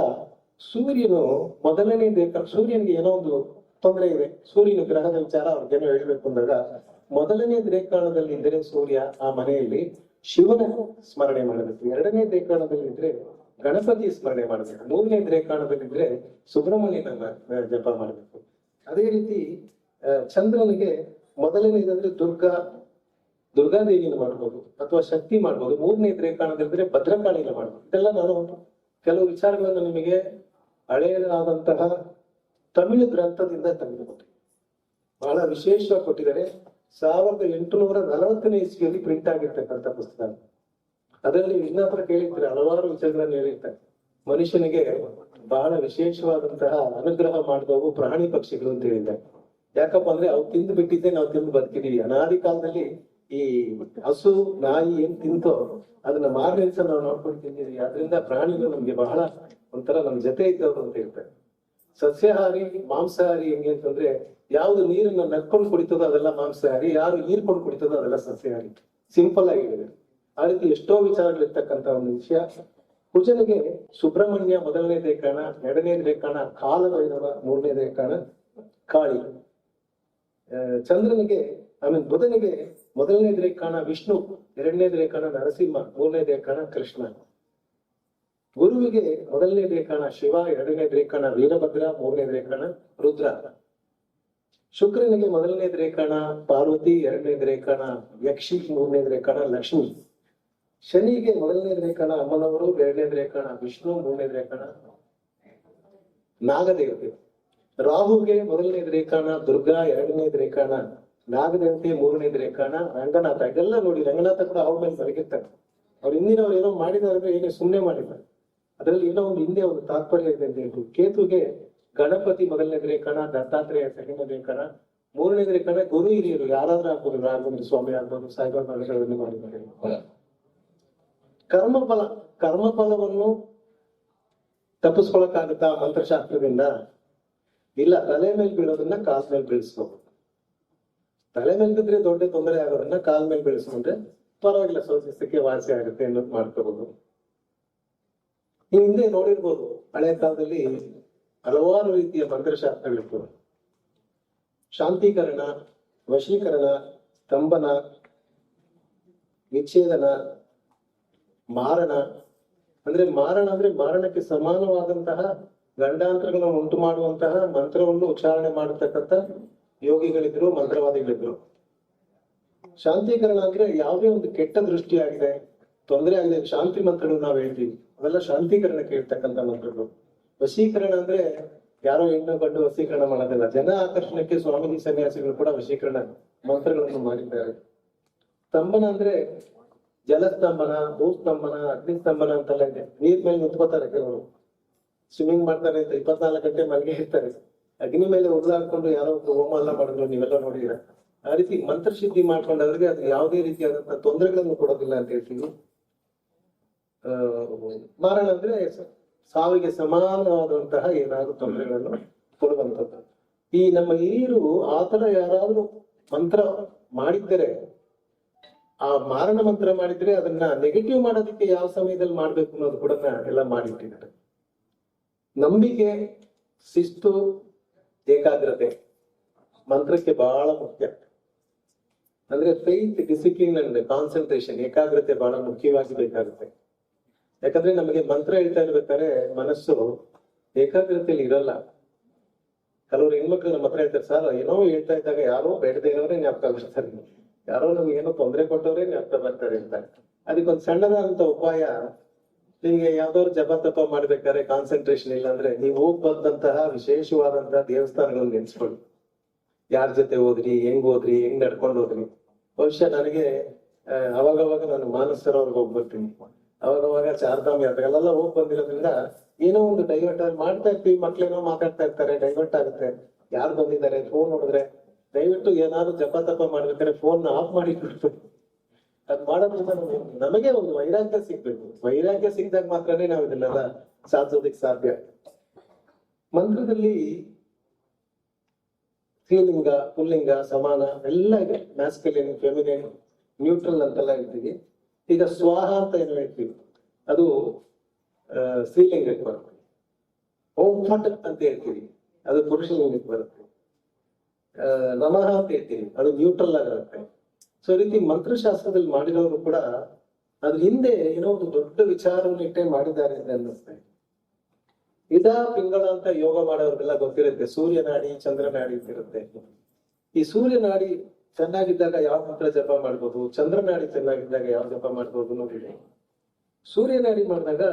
ಸೂರ್ಯನು ಮೊದಲನೇ ಸೂರ್ಯನಿಗೆ ಏನೋ ಒಂದು ತೊಂದರೆ ಇದೆ. ಸೂರ್ಯನ ಗ್ರಹದ ವಿಚಾರ ಅವ್ರಿಗೇನೋ ಹೇಳ್ಬೇಕು ಅಂದಾಗ, ಮೊದಲನೇ ದೇಕಾಣದಲ್ಲಿ ಇದ್ರೆ ಸೂರ್ಯ ಆ ಮನೆಯಲ್ಲಿ ಶಿವನ ಸ್ಮರಣೆ ಮಾಡಬೇಕು. ಎರಡನೇ ದೇಕಾಣದಲ್ಲಿ ಇದ್ರೆ ಗಣಪತಿ ಸ್ಮರಣೆ ಮಾಡಬೇಕು. ಮೂರನೇ ದೇಕಾಣದಲ್ಲಿ ಇದ್ರೆ ಸುಬ್ರಹ್ಮಣ್ಯನ ಜಪ ಮಾಡಬೇಕು. ಅದೇ ರೀತಿ ಚಂದ್ರನಿಗೆ ಮೊದಲನೇದಂದ್ರೆ ದುರ್ಗಾ ದುರ್ಗಾದೇವಿನ ಮಾಡ್ಬೋದು, ಅಥವಾ ಶಕ್ತಿ ಮಾಡ್ಬೋದು. ಮೂರನೇ ರೇಖಾಣದಲ್ಲಿದ್ರೆ ಭದ್ರಕಾಳಿನ ಮಾಡ್ಬೋದು. ಇದೆಲ್ಲ ನಾನು ಕೆಲವು ವಿಚಾರಗಳನ್ನು ನಿಮಗೆ ಹಳೆಯದಾದಂತಹ ತಮಿಳು ಗ್ರಂಥದಿಂದ ತೆಗೆದುಕೊಟ್ಟೆ ಬಹಳ ವಿಶೇಷವಾಗಿ ಕೊಟ್ಟಿದ್ದಾರೆ. ಸಾವಿರದ ಎಂಟುನೂರ ನಲವತ್ತನೇ ಇಸ್ವಿಯಲ್ಲಿ ಪ್ರಿಂಟ್ ಆಗಿರ್ತಕ್ಕಂಥ ಪುಸ್ತಕ ಅದರಲ್ಲಿ ವಿಜ್ಞಾಪನ ಕೇಳಿರ್ತಾರೆ, ಹಲವಾರು ವಿಚಾರಗಳನ್ನು ಹೇಳಿರ್ತಾರೆ. ಮನುಷ್ಯನಿಗೆ ಬಹಳ ವಿಶೇಷವಾದಂತಹ ಅನುಗ್ರಹ ಮಾಡಿದವು ಪ್ರಾಣಿ ಪಕ್ಷಿಗಳು ಅಂತ ಹೇಳಿದ್ದಾರೆ. ಯಾಕಪ್ಪ ಅಂದ್ರೆ ಅವು ತಿಂದು ಬಿಟ್ಟಿದ್ದೆ ನಾವು ತಿಂದು ಬದುಕಿದೀವಿ ಅನಾದಿ ಕಾಲದಲ್ಲಿ ಈ ಹಸು ನಾಯಿ ಏನ್ ತಿಂತೋ ಅದನ್ನ ಮಾರನೇ ದಿವಸ ನಾವು ನೋಡ್ಕೊಂಡು ತಿಂದಿದ್ವಿ ಅದರಿಂದ ಪ್ರಾಣಿಗಳು ನಮ್ಗೆ ಬಹಳ ಒಂಥರ ನಮ್ ಜೊತೆ ಇದ್ದವರು ಅಂತ ಹೇಳ್ತಾರೆ. ಸಸ್ಯಾಹಾರಿ, ಮಾಂಸಾಹಾರಿ ಹೆಂಗೆ ಅಂತಂದ್ರೆ ಯಾವ್ದು ನೀರನ್ನ ನಕ್ಕೊಂಡು ಕುಡಿತದೋ ಅದೆಲ್ಲ ಮಾಂಸಾಹಾರಿ, ಯಾರು ಹೀರ್ಕೊಂಡು ಕುಡಿತದೋ ಅದೆಲ್ಲ ಸಸ್ಯಾಹಾರಿ. ಸಿಂಪಲ್ ಆಗಿದೆ ಆ ರೀತಿ ಎಷ್ಟೋ ವಿಚಾರಗಳಿರ್ತಕ್ಕಂತ ಒಂದು ವಿಷಯ. ಕುಜನಿಗೆ ಸುಬ್ರಹ್ಮಣ್ಯ ಮೊದಲನೇ ದೇಕಾಣ ಎರಡನೇ ದೇಕಾಣ ಕಾಲಭೈರವ ಮೂರನೇ ದೇಕಾಣ ಕಾಳಿ. ಚಂದ್ರನಿಗೆ ಆಮೇಲೆ ಬುಧನಿಗೆ ಮೊದಲನೇ ದ್ರೇಕಾಣ ವಿಷ್ಣು, ಎರಡನೇ ದ್ರೇಕಾಣ ನರಸಿಂಹ, ಮೂರನೇ ದ್ರೇಕಾಣ ಕೃಷ್ಣ. ಗುರುವಿಗೆ ಮೊದಲನೇ ದೇಕಾಣ ಶಿವ, ಎರಡನೇ ದ್ರೇಕಾಣ ವೀರಭದ್ರ, ಮೂರನೇ ದೇಕಾಣ ರುದ್ರ. ಶುಕ್ರನಿಗೆ ಮೊದಲನೇ ರೇಖಾಣ ಪಾರ್ವತಿ, ಎರಡನೇ ರೇಖಾಣ ಯಕ್ಷಿ, ಮೂರನೇ ದ್ರೇಕಾಣ ಲಕ್ಷ್ಮಿ. ಶನಿಗೆ ಮೊದಲನೇ ದ್ರೇಕಾಣ ಅಮ್ಮನವರು, ಎರಡನೇ ರೇಖಾಣ ವಿಷ್ಣು, ಮೂರನೇ ರೇಖಾಣ ನಾಗದೇವತೆ. ರಾಹುಗೆ ಮೊದಲನೇ ರೇಖಾಣ ದುರ್ಗಾ, ಎರಡನೇ ರೇಖಾಣ ನಾಗದೇವತೆ ಮೂರನೇ ರೇಖಾಣ ರಂಗನಾಥ, ಇದೆಲ್ಲ ನೋಡಿ ರಂಗನಾಥ ಕೂಡ ಅವ್ರ ಮೇಲೆ ಬರಗಿರ್ತಾರೆ ಅವ್ರು ಹಿಂದಿನವ್ರು ಏನೋ ಮಾಡಿದಾರೆ ಅಂದ್ರೆ ಸುಮ್ಮನೆ ಮಾಡಿದ್ದಾರೆ. ಅದರಲ್ಲಿ ಏನೋ ಒಂದು ಹಿಂದೆ ಒಂದು ತಾತ್ಪರ್ಯ ಇದೆ ಅಂತ ಹೇಳ್ಬೋದು. ಕೇತುಗೆ ಗಣಪತಿ ಮೊದಲನೇ ರೇಖಾಣ ದತ್ತಾತ್ರೇಯ ಸೆಕೆಂಡ್ ರೇಖಾಣ ಮೂರನೇ ರೇಖಾಣ ಗುರು ಹಿರಿಯರು, ಯಾರಾದ್ರೂ ಆಗ್ಬೋದು, ರಾಘವೇಂದ್ರ ಸ್ವಾಮಿ ಆಗ್ಬೋದು, ಸಾಯಿಬಾಬಾ ಅವರುಗಳನ್ನು ಮಾಡಿದ್ದಾರೆ. ಕರ್ಮಫಲ, ಕರ್ಮಫಲವನ್ನು ತಪ್ಪಿಸ್ಕೊಳಕ್ಕಾಗತ್ತಾ ಮಂತ್ರಶಾಸ್ತ್ರದಿಂದ? ಇಲ್ಲ, ತಲೆ ಮೇಲೆ ಬೀಳೋದನ್ನ ಕಾಸ್ ಮೇಲೆ ಬೀಳಿಸ್ಕೋಬಹುದು ತಲೆ ಮೇಲ್ಗಿದ್ರೆ ದೊಡ್ಡ ತೊಂದರೆ ಆಗೋದನ್ನ ಕಾಲ್ ಮೇಲೆ ಬೆಳೆಸ್ಕೊಂಡ್ರೆ ಪರವಾಗಿಲ್ಲ ಸ್ವಚ್ಛಕ್ಕೆ ವಾಸಿ ಆಗುತ್ತೆ ಅನ್ನೋದು ಮಾಡ್ಕೋಬಹುದು ಹಿಂದೆ ನೋಡಿರ್ಬೋದು, ಹಳೆ ಕಾಲದಲ್ಲಿ ಹಲವಾರು ರೀತಿಯ ಮಂತ್ರಶಾಸ್ತ್ರಗಳಿರ್ತವೆ ಶಾಂತೀಕರಣ, ವಶೀಕರಣ, ಸ್ತಂಭನ, ವಿಚ್ಛೇದನ, ಮಾರಣ. ಅಂದ್ರೆ ಮಾರಣ ಅಂದ್ರೆ ಮಾರಣಕ್ಕೆ ಸಮಾನವಾದಂತಹ ಗಂಡಾಂತರಗಳನ್ನು ಉಂಟು ಮಾಡುವಂತಹ ಮಂತ್ರವನ್ನು ಉಚ್ಚಾರಣೆ ಮಾಡತಕ್ಕಂತ ಯೋಗಿಗಳಿದ್ರು, ಮಂತ್ರವಾದಿಗಳಿದ್ರು. ಶಾಂತೀಕರಣ ಅಂದ್ರೆ ಯಾವುದೇ ಒಂದು ಕೆಟ್ಟ ದೃಷ್ಟಿ ಆಗಿದೆ, ತೊಂದರೆ ಆಗಿದೆ, ಶಾಂತಿ ಮಂತ್ರಗಳು ನಾವು ಹೇಳ್ತೀವಿ. ಅವೆಲ್ಲ ಶಾಂತೀಕರಣಕ್ಕೆ ಹೇಳ್ತಕ್ಕಂಥ ಮಂತ್ರಗಳು. ವಶೀಕರಣ ಅಂದ್ರೆ ಯಾರೋ ಹೆಣ್ಣು ಗಂಡು ವಶೀಕರಣ ಮಾಡೋದಿಲ್ಲ. ಜನ ಆಕರ್ಷಣಕ್ಕೆ ಸ್ವಾಮೀಜಿ ಸನ್ಯಾಸಿಗಳು ಕೂಡ ವಶೀಕರಣ ಮಂತ್ರಗಳನ್ನು ಮಾಡಿದ್ದಾರೆ. ಸ್ತಂಭನ ಅಂದ್ರೆ ಜಲಸ್ತಂಭನ, ಭೂಸ್ತಂಭನ, ಅಗ್ನಿಸ್ತಂಭನ ಅಂತೆಲ್ಲ ಇದೆ. ನೀರ್ ಮೇಲೆ ನಿಂತ್ಕೋತಾರೆ ಕೆಲವರು. ಸ್ವಿಮ್ಮಿಂಗ್ ಮಾಡ್ತಾರೆ, ಇಪ್ಪತ್ನಾಲ್ಕು ಗಂಟೆ ಮಲ್ಗೆ ಇರ್ತಾರೆ. ಅಗ್ನಿ ಮೇಲೆ ಉರುಳಾಡ್ಕೊಂಡು ಯಾರೋ ಒಬ್ರು ಹೋಮ ಎಲ್ಲ ಮಾಡಿದ್ರು, ನೀವೆಲ್ಲ ನೋಡಿದ್ರೆ ಆ ರೀತಿ ಮಂತ್ರಸಿದ್ಧಿ ಮಾಡ್ಕೊಂಡವ್ರಿಗೆ ಅದು ಯಾವುದೇ ರೀತಿಯಾದಂತಹ ತೊಂದರೆಗಳನ್ನು ಕೊಡೋದಿಲ್ಲ ಅಂತ ಹೇಳ್ತೀವಿ ಮಾರಣ ಅಂದ್ರೆ ಸಾವಿಗೆ ಸಮಾನವಾದಂತಹ ಏನಾದ್ರು ತೊಂದರೆಗಳನ್ನು ಕೊಡುವಂಥದ್ದು. ಈ ನಮ್ಮ ನೀರು ಆತರ ಯಾರಾದ್ರೂ ಮಂತ್ರ ಮಾಡಿದ್ದರೆ, ಆ ಮಾರಣ ಮಂತ್ರ ಮಾಡಿದ್ರೆ ಅದನ್ನ ನೆಗೆಟಿವ್ ಮಾಡೋದಕ್ಕೆ ಯಾವ ಸಮಯದಲ್ಲಿ ಮಾಡ್ಬೇಕು ಅನ್ನೋದು ಕೂಡ ಎಲ್ಲ ಮಾಡಿಟ್ಟಿದ್ದಾರೆ ನಂಬಿಕೆ, ಶಿಸ್ತು ಏಕಾಗ್ರತೆ. ಮಂತ್ರಕ್ಕೆ ಬಹಳ ಮುಖ್ಯ. ಅಂದ್ರೆ ಫೈತ್ ಡಿಸಿಪ್ಲಿನ್ ಅಂಡ್ ಕಾನ್ಸಂಟ್ರೇಷನ್ ಏಕಾಗ್ರತೆ ಬಹಳ ಮುಖ್ಯವಾಗಿ ಬೇಕಾಗುತ್ತೆ. ಯಾಕಂದ್ರೆ ನಮಗೆ ಮಂತ್ರ ಹೇಳ್ತಾ ಇರ್ಬೇಕಾದ್ರೆ ಮನಸ್ಸು ಏಕಾಗ್ರತೆಯಲ್ಲಿ ಇರಲ್ಲ. ಕೆಲವರು ಹೆಣ್ಮಕ್ಳು ನಮ್ಮ ಹತ್ರ ಹೇಳ್ತಾರೆ, ಸರ್, ಏನೋ ಹೇಳ್ತಾ ಇದ್ದಾಗ ಯಾರೋ ಬೇಡದೇ ಇರೋರೇ ಜ್ಞಾಪಕ ಬರ್ತಾರೆ ಯಾರೋ ನಮ್ಗೆ ಏನೋ ತೊಂದರೆ ಕೊಟ್ಟವ್ರೆ ಜ್ಞಾಪಕ ಬರ್ತಾರೆ ಅಂತ. ಅದಕ್ಕೊಂದು ಸಣ್ಣದಾದಂತ ಉಪಾಯ ನಿಮ್ಗೆ ಯಾವ್ದಾದ್ರು ಜಪ ತಪ ಮಾಡ್ಬೇಕಾದ್ರೆ ಕಾನ್ಸಂಟ್ರೇಷನ್ ಇಲ್ಲ ಅಂದ್ರೆ ನೀವು ಹೋಗ್ ಬಂದಂತಹ ವಿಶೇಷವಾದಂತಹ ದೇವಸ್ಥಾನಗಳನ್ನ ನೆನ್ಸ್ಕೊಳ್ಳಿ. ಯಾರ ಜೊತೆ ಹೋದ್ರಿ, ಹೆಂಗ್ ಹೋದ್ರಿ, ಹೆಂಗ್ ನಡ್ಕೊಂಡು ಹೋದ್ರಿ. ಬಹುಶಃ ನನಗೆ ಅವಾಗವಾಗ ನಾನು ಮಾನಸರವ್ರಿಗೆ ಹೋಗ್ಬಿಡ್ತೀನಿ ಬರ್ತೀನಿ ಅವಾಗವಾಗ ಚಾರ್ಧಾಮ್ ಯಾತ್ರೆಗಳೆಲ್ಲ ಹೋಗ್ ಬಂದಿರೋದ್ರಿಂದ ಏನೋ ಒಂದು ಡೈವರ್ಟ್ ಮಾಡ್ತಾ ಇರ್ತೀವಿ, ಮಕ್ಳೇನೋ ಮಾತಾಡ್ತಾ ಇರ್ತಾರೆ ಡೈವರ್ಟ್ ಆಗುತ್ತೆ. ಯಾರು ಬಂದಿದ್ದಾರೆ ಫೋನ್ ನೋಡಿದ್ರೆ ದಯವಿಟ್ಟು ಏನಾದ್ರು ಜಪ ತಪ ಮಾಡ್ಬೇಕಾದ್ರೆ ಫೋನ್ ಆಫ್ ಮಾಡಿ ಅದ್ ಮಾಡೋದ್ರಿಂದ ನಮ್ಗೆ ಒಂದು ವೈರಾಗ್ಯ ಸಿಗ್ಬೇಕು. ವೈರಾಗ್ಯ ಸಿಕ್ಕಿದಾಗ ಮಾತ್ರನೇ ನಾವು ಇದನ್ನೆಲ್ಲ ಸಾಧಿಸೋದಕ್ಕೆ ಸಾಧ್ಯ. ಮಂತ್ರದಲ್ಲಿ ಸ್ತ್ರೀಲಿಂಗ, ಪುಲ್ಲಿಂಗ, ಸಮಾನ ಎಲ್ಲ ಇದೆ. ಮ್ಯಾಸ್ಕಲಿನ್ ಫೆಮಿನಿನ್ ನ್ಯೂಟ್ರಲ್ ಅಂತೆಲ್ಲ ಹೇಳ್ತೀವಿ ಈಗ ಸ್ವಾಹ ಅಂತ ಏನು ಹೇಳ್ತೀವಿ ಅದು ಸ್ತ್ರೀಲಿಂಗಕ್ಕೆ ಬರುತ್ತೆ. ಓಂ ಫಟ್ ಅಂತ ಹೇಳ್ತೀವಿ. ಅದು ಪುರುಷಲಿಂಗಕ್ಕೆ ಬರುತ್ತೆ. ನಮಃ ಅಂತ ಹೇಳ್ತೀವಿ. ಅದು ನ್ಯೂಟ್ರಲ್ ಆಗಿರುತ್ತೆ ಸೊ ರೀತಿ ಮಂತ್ರಶಾಸ್ತ್ರದಲ್ಲಿ ಮಾಡಿರೋರು ಕೂಡ ಅದ್ರ ಹಿಂದೆ ಏನೋ ಒಂದು ದೊಡ್ಡ ವಿಚಾರವನ್ನು ಇಟ್ಟೆ ಮಾಡಿದ್ದಾರೆ ಅಂತ ಅನ್ನಿಸ್ತದೆ ಇದ. ಪಿಂಗಳ ಅಂತ ಯೋಗ ಮಾಡೋರ್ಗೆಲ್ಲ ಗೊತ್ತಿರುತ್ತೆ. ಸೂರ್ಯನಾಡಿ, ಚಂದ್ರನಾಡಿ ಅಂತ ಇರುತ್ತೆ ಈ ಸೂರ್ಯನಾಡಿ ಚೆನ್ನಾಗಿದ್ದಾಗ ಯಾವ ಮಂತ್ರ ಜಪ ಮಾಡ್ಬೋದು? ಚಂದ್ರನಾಡಿ ಚೆನ್ನಾಗಿದ್ದಾಗ ಯಾವ ಜಪ ಮಾಡ್ಬೋದು ನೋಡಿದೆ ಸೂರ್ಯನಾಡಿ ಮಾಡಿದಾಗ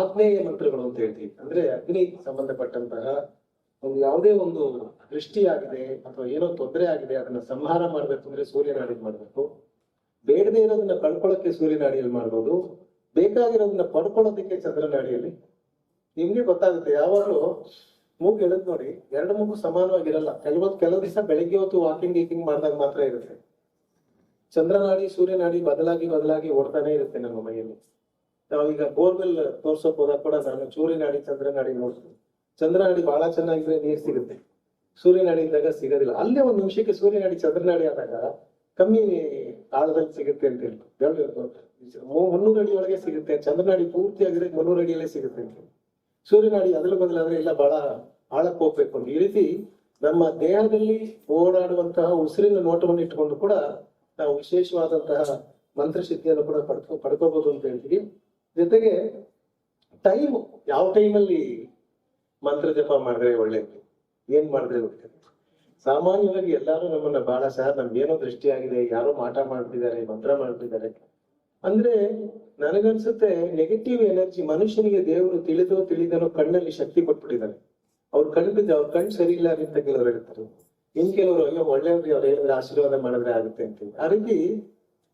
ಆಗ್ನೇಯ ಮಂತ್ರಗಳು ಅಂತ ಹೇಳ್ತೀವಿ. ಅಂದ್ರೆ ಅಗ್ನಿ ಸಂಬಂಧಪಟ್ಟಂತಹ ಒಂದು ಯಾವುದೇ ಒಂದು ದೃಷ್ಟಿ ಆಗಿದೆ ಅಥವಾ ಏನೋ ತೊಂದರೆ ಆಗಿದೆ, ಅದನ್ನ ಸಂಹಾರ ಮಾಡ್ಬೇಕು ಅಂದ್ರೆ ಸೂರ್ಯನಾಡಿಯಲ್ಲಿ ಮಾಡ್ಬೇಕು. ಬೇಡದೇ ಇರೋದನ್ನ ಕಳ್ಕೊಳ್ಳೋಕೆ ಸೂರ್ಯನಾಡಿಯಲ್ಲಿ ಮಾಡ್ಬೋದು. ಬೇಕಾಗಿರೋದನ್ನ ಪಡ್ಕೊಳ್ಳೋದಕ್ಕೆ ಚಂದ್ರನಾಡಿಯಲ್ಲಿ ನಿಮ್ಗೆ ಗೊತ್ತಾಗುತ್ತೆ, ಯಾವಾಗಲೂ ಮೂಗು ಎಳೆದ್ ನೋಡಿ, ಎರಡು ಮೂಗು ಸಮಾನವಾಗಿರಲ್ಲ. ಕೆಲವೊಂದು ಕೆಲವು ದಿವಸ ಬೆಳಿಗ್ಗೆ ಹೊತ್ತು ವಾಕಿಂಗ್ ಗೀಕಿಂಗ್ ಮಾಡಿದಾಗ ಮಾತ್ರ ಇರುತ್ತೆ. ಚಂದ್ರನಾಡಿ ಸೂರ್ಯನಾಡಿ ಬದಲಾಗಿ ಬದಲಾಗಿ ಓಡ್ತಾನೆ ಇರುತ್ತೆ ನಮ್ಮ ಮೈಯಲ್ಲಿ. ನಾವೀಗ ಬೋರ್ವೆಲ್ ತೋರ್ಸೋಕ್ ಹೋದಾಗ ಕೂಡ ನಾನು ಸೂರ್ಯನಾಡಿ ಚಂದ್ರನಾಡಿ ನೋಡ್ತೀನಿ. ಚಂದ್ರನಾಡಿ ಬಹಳ ಚೆನ್ನಾಗಿದ್ರೆ ನೀರು ಸಿಗುತ್ತೆ. ಸೂರ್ಯನಾಡಿ ಇದ್ದಾಗ ಸಿಗೋದಿಲ್ಲ. ಅಲ್ಲೇ ಒಂದು ನಿಮಿಷಕ್ಕೆ ಸೂರ್ಯನಾಡಿ ಚಂದ್ರನಾಡಿ ಆದಾಗ ಕಮ್ಮಿ ಆಳದಲ್ಲಿ ಸಿಗುತ್ತೆ ಅಂತ ಮು- ಮುನ್ನೂರು ಅಡಿ ಒಳಗೆ ಸಿಗುತ್ತೆ. ಚಂದ್ರನಾಡಿ ಪೂರ್ತಿ ಆಗಿದ್ರೆ ಮುನ್ನೂರು ಅಡಿಯಲ್ಲೇ ಸಿಗುತ್ತೆ ಅಂತ ಸೂರ್ಯನಾಡಿ ಅದರ ಬದಲಾದ್ರೆ ಇಲ್ಲ ಬಹಳ ಆಳಕ್ಕೆ ಹೋಗ್ಬೇಕು ಅಂತ. ಈ ರೀತಿ ನಮ್ಮ ದೇಹದಲ್ಲಿ ಓಡಾಡುವಂತಹ ಉಸಿರಿನ ನೋಟವನ್ನು ಇಟ್ಕೊಂಡು ಕೂಡ ನಾವು ವಿಶೇಷವಾದಂತಹ ಮಂತ್ರಶಕ್ತಿಯನ್ನು ಕೂಡ ಪಡ್ಕೊ, ಪಡ್ಕೋಬಹುದು ಅಂತ ಹೇಳ್ತೀವಿ. ಜೊತೆಗೆ ಟೈಮ್ ಯಾವ ಟೈಮಲ್ಲಿ ಮಂತ್ರ ಜಪ ಮಾಡಿದ್ರೆ ಒಳ್ಳೇದು ಏನ್ ಮಾಡಿದ್ರೆ ಒಳ್ಳೇದು ಸಾಮಾನ್ಯವಾಗಿ ಎಲ್ಲಾರು ನಮ್ಮನ್ನ ಬಹಳ ಸರ್, ನಮ್ಗೇನೋ ದೃಷ್ಟಿಯಾಗಿದೆ, ಯಾರೋ ಮಾಟ ಮಾಡ್ತಿದ್ದಾರೆ, ಮಂತ್ರ ಮಾಡ್ತಿದ್ದಾರೆ. ಅಂದ್ರೆ ನನಗನ್ಸುತ್ತೆ ನೆಗೆಟಿವ್ ಎನರ್ಜಿ ಮನುಷ್ಯನಿಗೆ ದೇವರು ತಿಳಿದೋ ತಿಳಿದನೋ ಕಣ್ಣಲ್ಲಿ ಶಕ್ತಿ ಕೊಟ್ಬಿಟ್ಟಿದ್ದಾನೆ. ಅವ್ರ ಕಣ್ಣು ಬಿದ್ದು, ಅವ್ರ ಕಣ್ಣು ಸರಿ ಇಲ್ಲ ಅಂತ ಕೆಲವರು ಹೇಳ್ತಾರೆ. ಇನ್ ಕೆಲವರು, ಅಯ್ಯೋ ಒಳ್ಳೆಯವ್ರಿಗೆ ಅವ್ರು ಹೇಳಿದ್ರೆ ಆಶೀರ್ವಾದ ಮಾಡಿದ್ರೆ ಆಗುತ್ತೆ ಅಂತ ಆ ರೀತಿ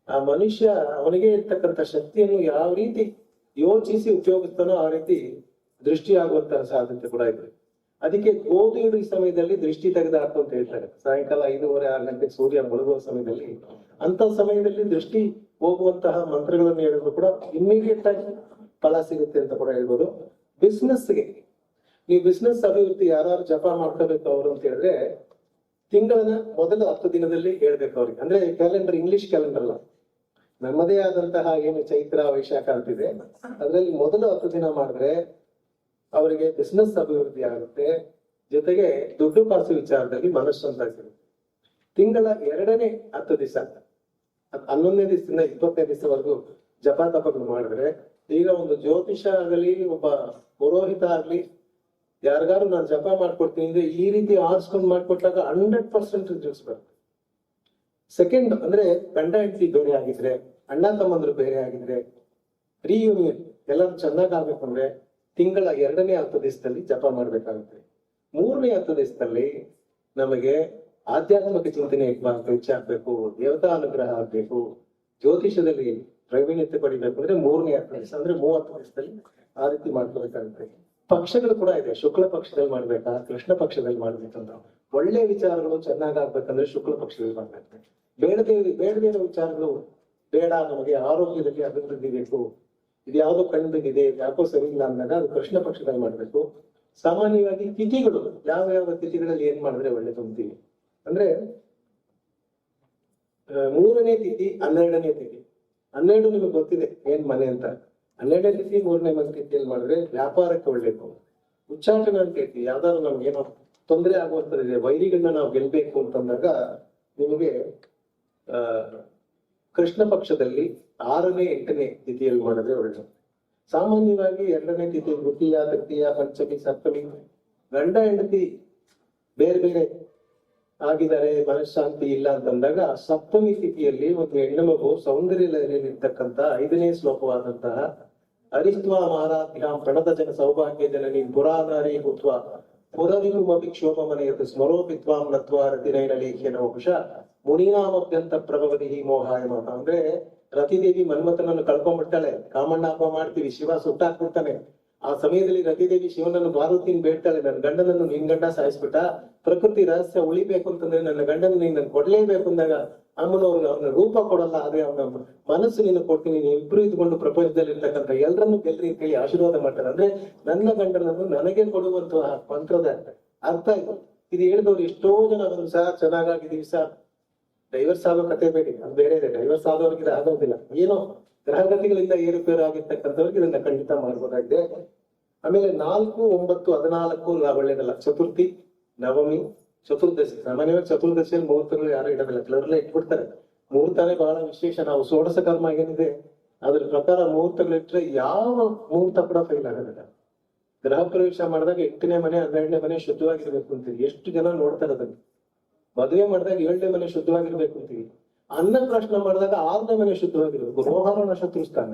ಆ ಮನುಷ್ಯ ಅವನಿಗೆ ಇರ್ತಕ್ಕಂಥ ಶಕ್ತಿಯನ್ನು ಯಾವ ರೀತಿ ಯೋಚಿಸಿ ಉಪಯೋಗಿಸ್ತಾನೋ ಆ ರೀತಿ ದೃಷ್ಟಿ ಆಗುವಂತಹ ಸಾಧ್ಯತೆ ಕೂಡ ಇದೆ. ಅದಕ್ಕೆ ಗೋಧಿ ಸಮಯದಲ್ಲಿ ದೃಷ್ಟಿ ತೆಗೆದಾಕು ಅಂತ ಹೇಳ್ತಾರೆ. ಸಾಯಂಕಾಲ ಐದೂವರೆ, ಆರು ಗಂಟೆ ಸೂರ್ಯ ಮುಳುಗುವ ಸಮಯದಲ್ಲಿ ಅಂತ ಸಮಯದಲ್ಲಿ ದೃಷ್ಟಿ ಹೋಗುವಂತಹ ಮಂತ್ರಗಳನ್ನು ಹೇಳಿದ್ರು ಕೂಡ ಇಮ್ಮಿಡಿಯೇಟ್ ಆಗಿ ಫಲ ಸಿಗುತ್ತೆ ಅಂತ ಕೂಡ ಹೇಳ್ಬೋದು. ಬಿಸ್ನೆಸ್ಗೆ ನೀವು ಬಿಸ್ನೆಸ್ ಅಭಿವೃದ್ಧಿ ಯಾರು ಜಪ ಮಾಡ್ಕೋಬೇಕು ಅವರು ಅಂತ ಹೇಳಿದ್ರೆ ತಿಂಗಳನ್ನ ಮೊದಲ ಹತ್ತು ದಿನದಲ್ಲಿ ಹೇಳ್ಬೇಕು ಅವ್ರಿಗೆ. ಅಂದ್ರೆ ಕ್ಯಾಲೆಂಡರ್ ಇಂಗ್ಲಿಷ್ ಕ್ಯಾಲೆಂಡರ್ ಅಲ್ಲ. ನಮ್ಮದೇ ಆದಂತಹ ಏನು ಚೈತ್ರ, ವೈಶಾಖ ಅಂತಿದೆ. ಅದರಲ್ಲಿ ಮೊದಲ ಹತ್ತು ದಿನ ಮಾಡಿದ್ರೆ ಅವರಿಗೆ ಬಿಸ್ನೆಸ್ ಅಭಿವೃದ್ಧಿ ಆಗುತ್ತೆ, ಜೊತೆಗೆ ದುಡ್ಡು ಕಾಸು ವಿಚಾರದಲ್ಲಿ ಮನಸ್ಸಂತ ಸಿಗುತ್ತೆ ತಿಂಗಳ ಎರಡನೇ ಹತ್ತು ದಿವಸ ಹನ್ನೊಂದನೇ ದಿವಸದಿಂದ ಇಪ್ಪತ್ತನೇ ದಿವಸವರೆಗೂ ಜಪ ತಪಗಳು ಮಾಡಿದ್ರೆ, ಈಗ ಒಂದು ಜ್ಯೋತಿಷ ಆಗಲಿ ಒಬ್ಬ ಪುರೋಹಿತ ಆಗ್ಲಿ ಯಾರಿಗಾರು ನಾನು ಜಪ ಮಾಡ್ಕೊಡ್ತೀನಿ ಅಂದ್ರೆ ಈ ರೀತಿ ಆರಿಸ್ಕೊಂಡು ಮಾಡ್ಕೊಟ್ಟಾಗ ಹಂಡ್ರೆಡ್ ಪರ್ಸೆಂಟ್ ರಿಸಲ್ಟ್ಸ್ ಬರುತ್ತೆ. ಸೆಕೆಂಡ್ ಅಂದ್ರೆ ಗಂಡ, ಹೆಂಡತಿ ಬೇರೆ ಆಗಿದ್ರೆ, ಅಣ್ಣ, ತಮ್ಮಂದ್ರು ಬೇರೆ ಆಗಿದ್ರೆ ರೀಯೂನಿಯನ್ ಎಲ್ಲರೂ ಚೆನ್ನಾಗಿ ಆಗ್ಬೇಕು ಅಂದ್ರೆ ತಿಂಗಳ ಎರಡನೇ ಹತ್ತು ದಿವಸದಲ್ಲಿ ಜಪ ಮಾಡ್ಬೇಕಾಗುತ್ತೆ. ಮೂರನೇ ಹತ್ತು ದಿವಸದಲ್ಲಿ ನಮಗೆ ಆಧ್ಯಾತ್ಮಿಕ ಚಿಂತನೆ ಹೆಚ್ಚಾಗಬೇಕು ದೇವತಾ ಅನುಗ್ರಹ ಆಗ್ಬೇಕು ಜ್ಯೋತಿಷದಲ್ಲಿ ಪ್ರವೀಣ್ಯತೆ ಪಡಿಬೇಕು ಅಂದ್ರೆ ಮೂರನೇ ಹತ್ತು ದಿವಸ, ಅಂದ್ರೆ ಮೂವತ್ತು ದಿವಸದಲ್ಲಿ ಆ ರೀತಿ ಮಾಡ್ಕೋಬೇಕಾಗುತ್ತೆ. ಪಕ್ಷಗಳು ಕೂಡ ಇದೆ. ಶುಕ್ಲ ಪಕ್ಷದಲ್ಲಿ ಮಾಡ್ಬೇಕಾ, ಕೃಷ್ಣ ಪಕ್ಷದಲ್ಲಿ ಮಾಡ್ಬೇಕಂತ. ಒಳ್ಳೆ ವಿಚಾರಗಳು ಚೆನ್ನಾಗಾಗ್ಬೇಕಂದ್ರೆ ಶುಕ್ಲ ಪಕ್ಷದಲ್ಲಿ ಮಾಡ್ಬೇಕು. ಬೇಡದೇ ಬೇಡದೇ ವಿಚಾರಗಳು ಬೇಡ. ನಮಗೆ ಆರೋಗ್ಯದಲ್ಲಿ ಅಭಿವೃದ್ಧಿ ಬೇಕು. ಇದು ಯಾವ್ದೋ ಕಣ್ಣಿದೆ ಯಾಕೋ ಸರಿ ಇಲ್ಲ ಅಂದಾಗ ಅದು ಕೃಷ್ಣ ಪಕ್ಷದಲ್ಲಿ ಮಾಡಬೇಕು. ಸಾಮಾನ್ಯವಾಗಿ ತಿಥಿಗಳು, ಯಾವ ಯಾವ ತಿಥಿಗಳಲ್ಲಿ ಏನ್ ಮಾಡಿದ್ರೆ ಒಳ್ಳೇದು ಅಂತೀವಿ ಅಂದ್ರೆ ಮೂರನೇ ತಿಥಿ, ಹನ್ನೆರಡನೇ ತಿಥಿ. ಹನ್ನೆರಡು ನಿಮಗೆ ಗೊತ್ತಿದೆ ಏನ್ ಮನೆ ಅಂತ. ಹನ್ನೆರಡನೇ ತಿಥಿ, ಮೂರನೇ ಮನೆ ತಿಥಿಯಲ್ಲಿ ಮಾಡಿದ್ರೆ ವ್ಯಾಪಾರಕ್ಕೆ ಒಳ್ಳೇದು ಉಚ್ಚಾಟನ ಅಂತ ಹೇಳ್ತೀವಿ ಯಾವ್ದಾದ್ರು ನಮ್ಗೆ ಏನೋ ತೊಂದರೆ ಆಗುವಂತದಿದೆ ವೈರಿಗಳನ್ನ ನಾವು ಗೆಲ್ಬೇಕು ಅಂತಂದಾಗ ನಿಮಗೆ ಕೃಷ್ಣ ಪಕ್ಷದಲ್ಲಿ ಆರನೇ, ಎಂಟನೇ ತಿಥಿಯಲ್ಲಿ ಮಾಡಿದ್ರೆ ಒಳ್ಳೆಯದು ಸಾಮಾನ್ಯವಾಗಿ ಎರಡನೇ ತಿಥಿ ತೃತೀಯ ತೃತೀಯ, ಪಂಚಮಿ, ಸಪ್ತಮಿ, ಗಂಡ, ಹೆಂಡತಿ ಬೇರೆ ಬೇರೆ ಆಗಿದ್ದಾರೆ, ಮನಃಶಾಂತಿ ಇಲ್ಲ ಅಂತಂದಾಗ ಸಪ್ತಮಿ ತಿಥಿಯಲ್ಲಿ ಒಂದು ಹೆಣ್ಣು ಮಗು ಸೌಂದರ್ಯ ಲಹರಿಯಲ್ಲಿರ್ತಕ್ಕಂಥ ಐದನೇ ಶ್ಲೋಕವಾದಂತಹ ಹರಿತ್ವ ಮಾರಾಧ್ಯಾಂ ಪ್ರಣತ ಜನ ಸೌಭಾಗ್ಯ, ಜನನಿ, ಪುರಾಧಾರಿ ಹುತ್ವ ಪುರವಿರುಮಪಿ ಕ್ಷೋಭ ಮನೆಯದು ಸ್ಮರೋಪಿತ್ವಾಂ ನತ್ವ, ರತಿನೈನ ವಹುಷ ಮುನಿನಾಮಭ್ಯಂತ ಪ್ರಭವದಿ ಮೋಹಾಯ ಮಾತ. ಅಂದ್ರೆ ರತಿದೇವಿ ಮನ್ಮಥನನ್ನು ಕಳ್ಕೊಂಡ್ಬಿಡ್ತಾಳೆ. ಕಾಮಣ್ಣ ಹಬ್ಬ ಮಾಡ್ತೀವಿ, ಶಿವ ಸುಟ್ಟಾಕ್ಬಿಡ್ತಾನೆ. ಆ ಸಮಯದಲ್ಲಿ ರತಿದೇವಿ ಶಿವನನ್ನು ಪಾರ್ವತಿನ ಬೇಡ್ತಾಳೆ. ನನ್ನ ಗಂಡನನ್ನು ನಿನ್ ಗಂಡ ಸಾಯಿಸ್ಬಿಟ್ಟ, ಪ್ರಕೃತಿ ರಹಸ್ಯ ಉಳಿಬೇಕು ಅಂತಂದ್ರೆ ನನ್ನ ಗಂಡನ ನೀನ್ ನನ್ ಕೊಡ್ಲೇಬೇಕು ಅಂದಾಗ ಅಮ್ಮನವ್ರು ಅವನ ರೂಪ ಕೊಡಲ್ಲ, ಆದ್ರೆ ಅವನ ಮನಸ್ಸು ನೀನು ಕೊಡ್ತೀನಿ, ನೀನು ಇಬ್ರು ಇದ್ಕೊಂಡು ಪ್ರಪಂಚದಲ್ಲಿ ಇರ್ತಕ್ಕಂಥ ಎಲ್ಲರನ್ನು ಗೆಲ್ರಿ ಅಂತ ಹೇಳಿ ಆಶೀರ್ವಾದ ಮಾಡ್ತಾರೆ. ಅಂದ್ರೆ ನನ್ನ ಗಂಡನನ್ನು ನನಗೆ ಕೊಡುವಂತಹ ಮಂತ್ರದ ಅರ್ಥ ಇದು. ಇದು ಹೇಳಿದವ್ರು ಎಷ್ಟೋ ಜನ ಅದನ್ನು ಸಹ ಚೆನ್ನಾಗಾಗಿದ್ದೀವಿ ಸರ್. ಡೈವರ್ಸ್ ಆಗೋ ಕತೆ ಬೇಡಿ, ಅದು ಬೇರೆ ಇದೆ. ಡೈವರ್ಸ್ ಆದವ್ರಿಗೆ ಇದು ಆಗೋದಿಲ್ಲ ಏನೋ ಗ್ರಹಗತಿಗಳಿಂದ ಏರುಪೇರು ಆಗಿರ್ತಕ್ಕಂಥವ್ರಿಗೆ ಇದನ್ನ ಖಂಡಿತ ಮಾಡ್ಬೋದಾಗಿದೆ. ಆಮೇಲೆ ನಾಲ್ಕು, ಒಂಬತ್ತು, ಹದಿನಾಲ್ಕು ಒಳ್ಳೇದಲ್ಲ ಚತುರ್ಥಿ, ನವಮಿ, ಚತುರ್ದಶಿ. ಸಾಮಾನ್ಯವಾಗಿ ಚತುರ್ದಶಿಯಲ್ಲಿ ಮುಹೂರ್ತಗಳು ಯಾರು ಇಡೋದಿಲ್ಲ. ಕೆಲವರೆಲ್ಲ ಇಟ್ಬಿಡ್ತಾರೆ. ಮುಹೂರ್ತನೇ ಬಹಳ ವಿಶೇಷ. ನಾವು ಷೋಡಶ ಕರ್ಮ ಏನಿದೆ, ಅದ್ರ ಪ್ರಕಾರ ಮುಹೂರ್ತಗಳು ಇಟ್ಟರೆ ಯಾವ ಮುಹೂರ್ತ ಕೂಡ ಫೈಲ್ ಆಗೋದಿಲ್ಲ. ಗ್ರಹ ಪ್ರವೇಶ ಮಾಡಿದಾಗ ಎಂಟನೇ ಮನೆ, ಹನ್ನೆರಡನೇ ಮನೆ ಶುದ್ಧವಾಗಿರ್ಬೇಕು ಅಂತ ಎಷ್ಟು ಜನ ನೋಡ್ತಾರೆ ಅದನ್ನ? ಮದುವೆ ಮಾಡಿದಾಗ ಏಳನೇ ಮನೆ ಶುದ್ಧವಾಗಿರ್ಬೇಕು ಅಂತೀವಿ. ಪ್ರಶ್ನೆ ಮಾಡಿದಾಗ ಆರನೇ ಮನೆ ಶುದ್ಧವಾಗಿರ್ಬೇಕು. ರೋಹಾರ ಶತ್ರು ಸ್ಥಾನ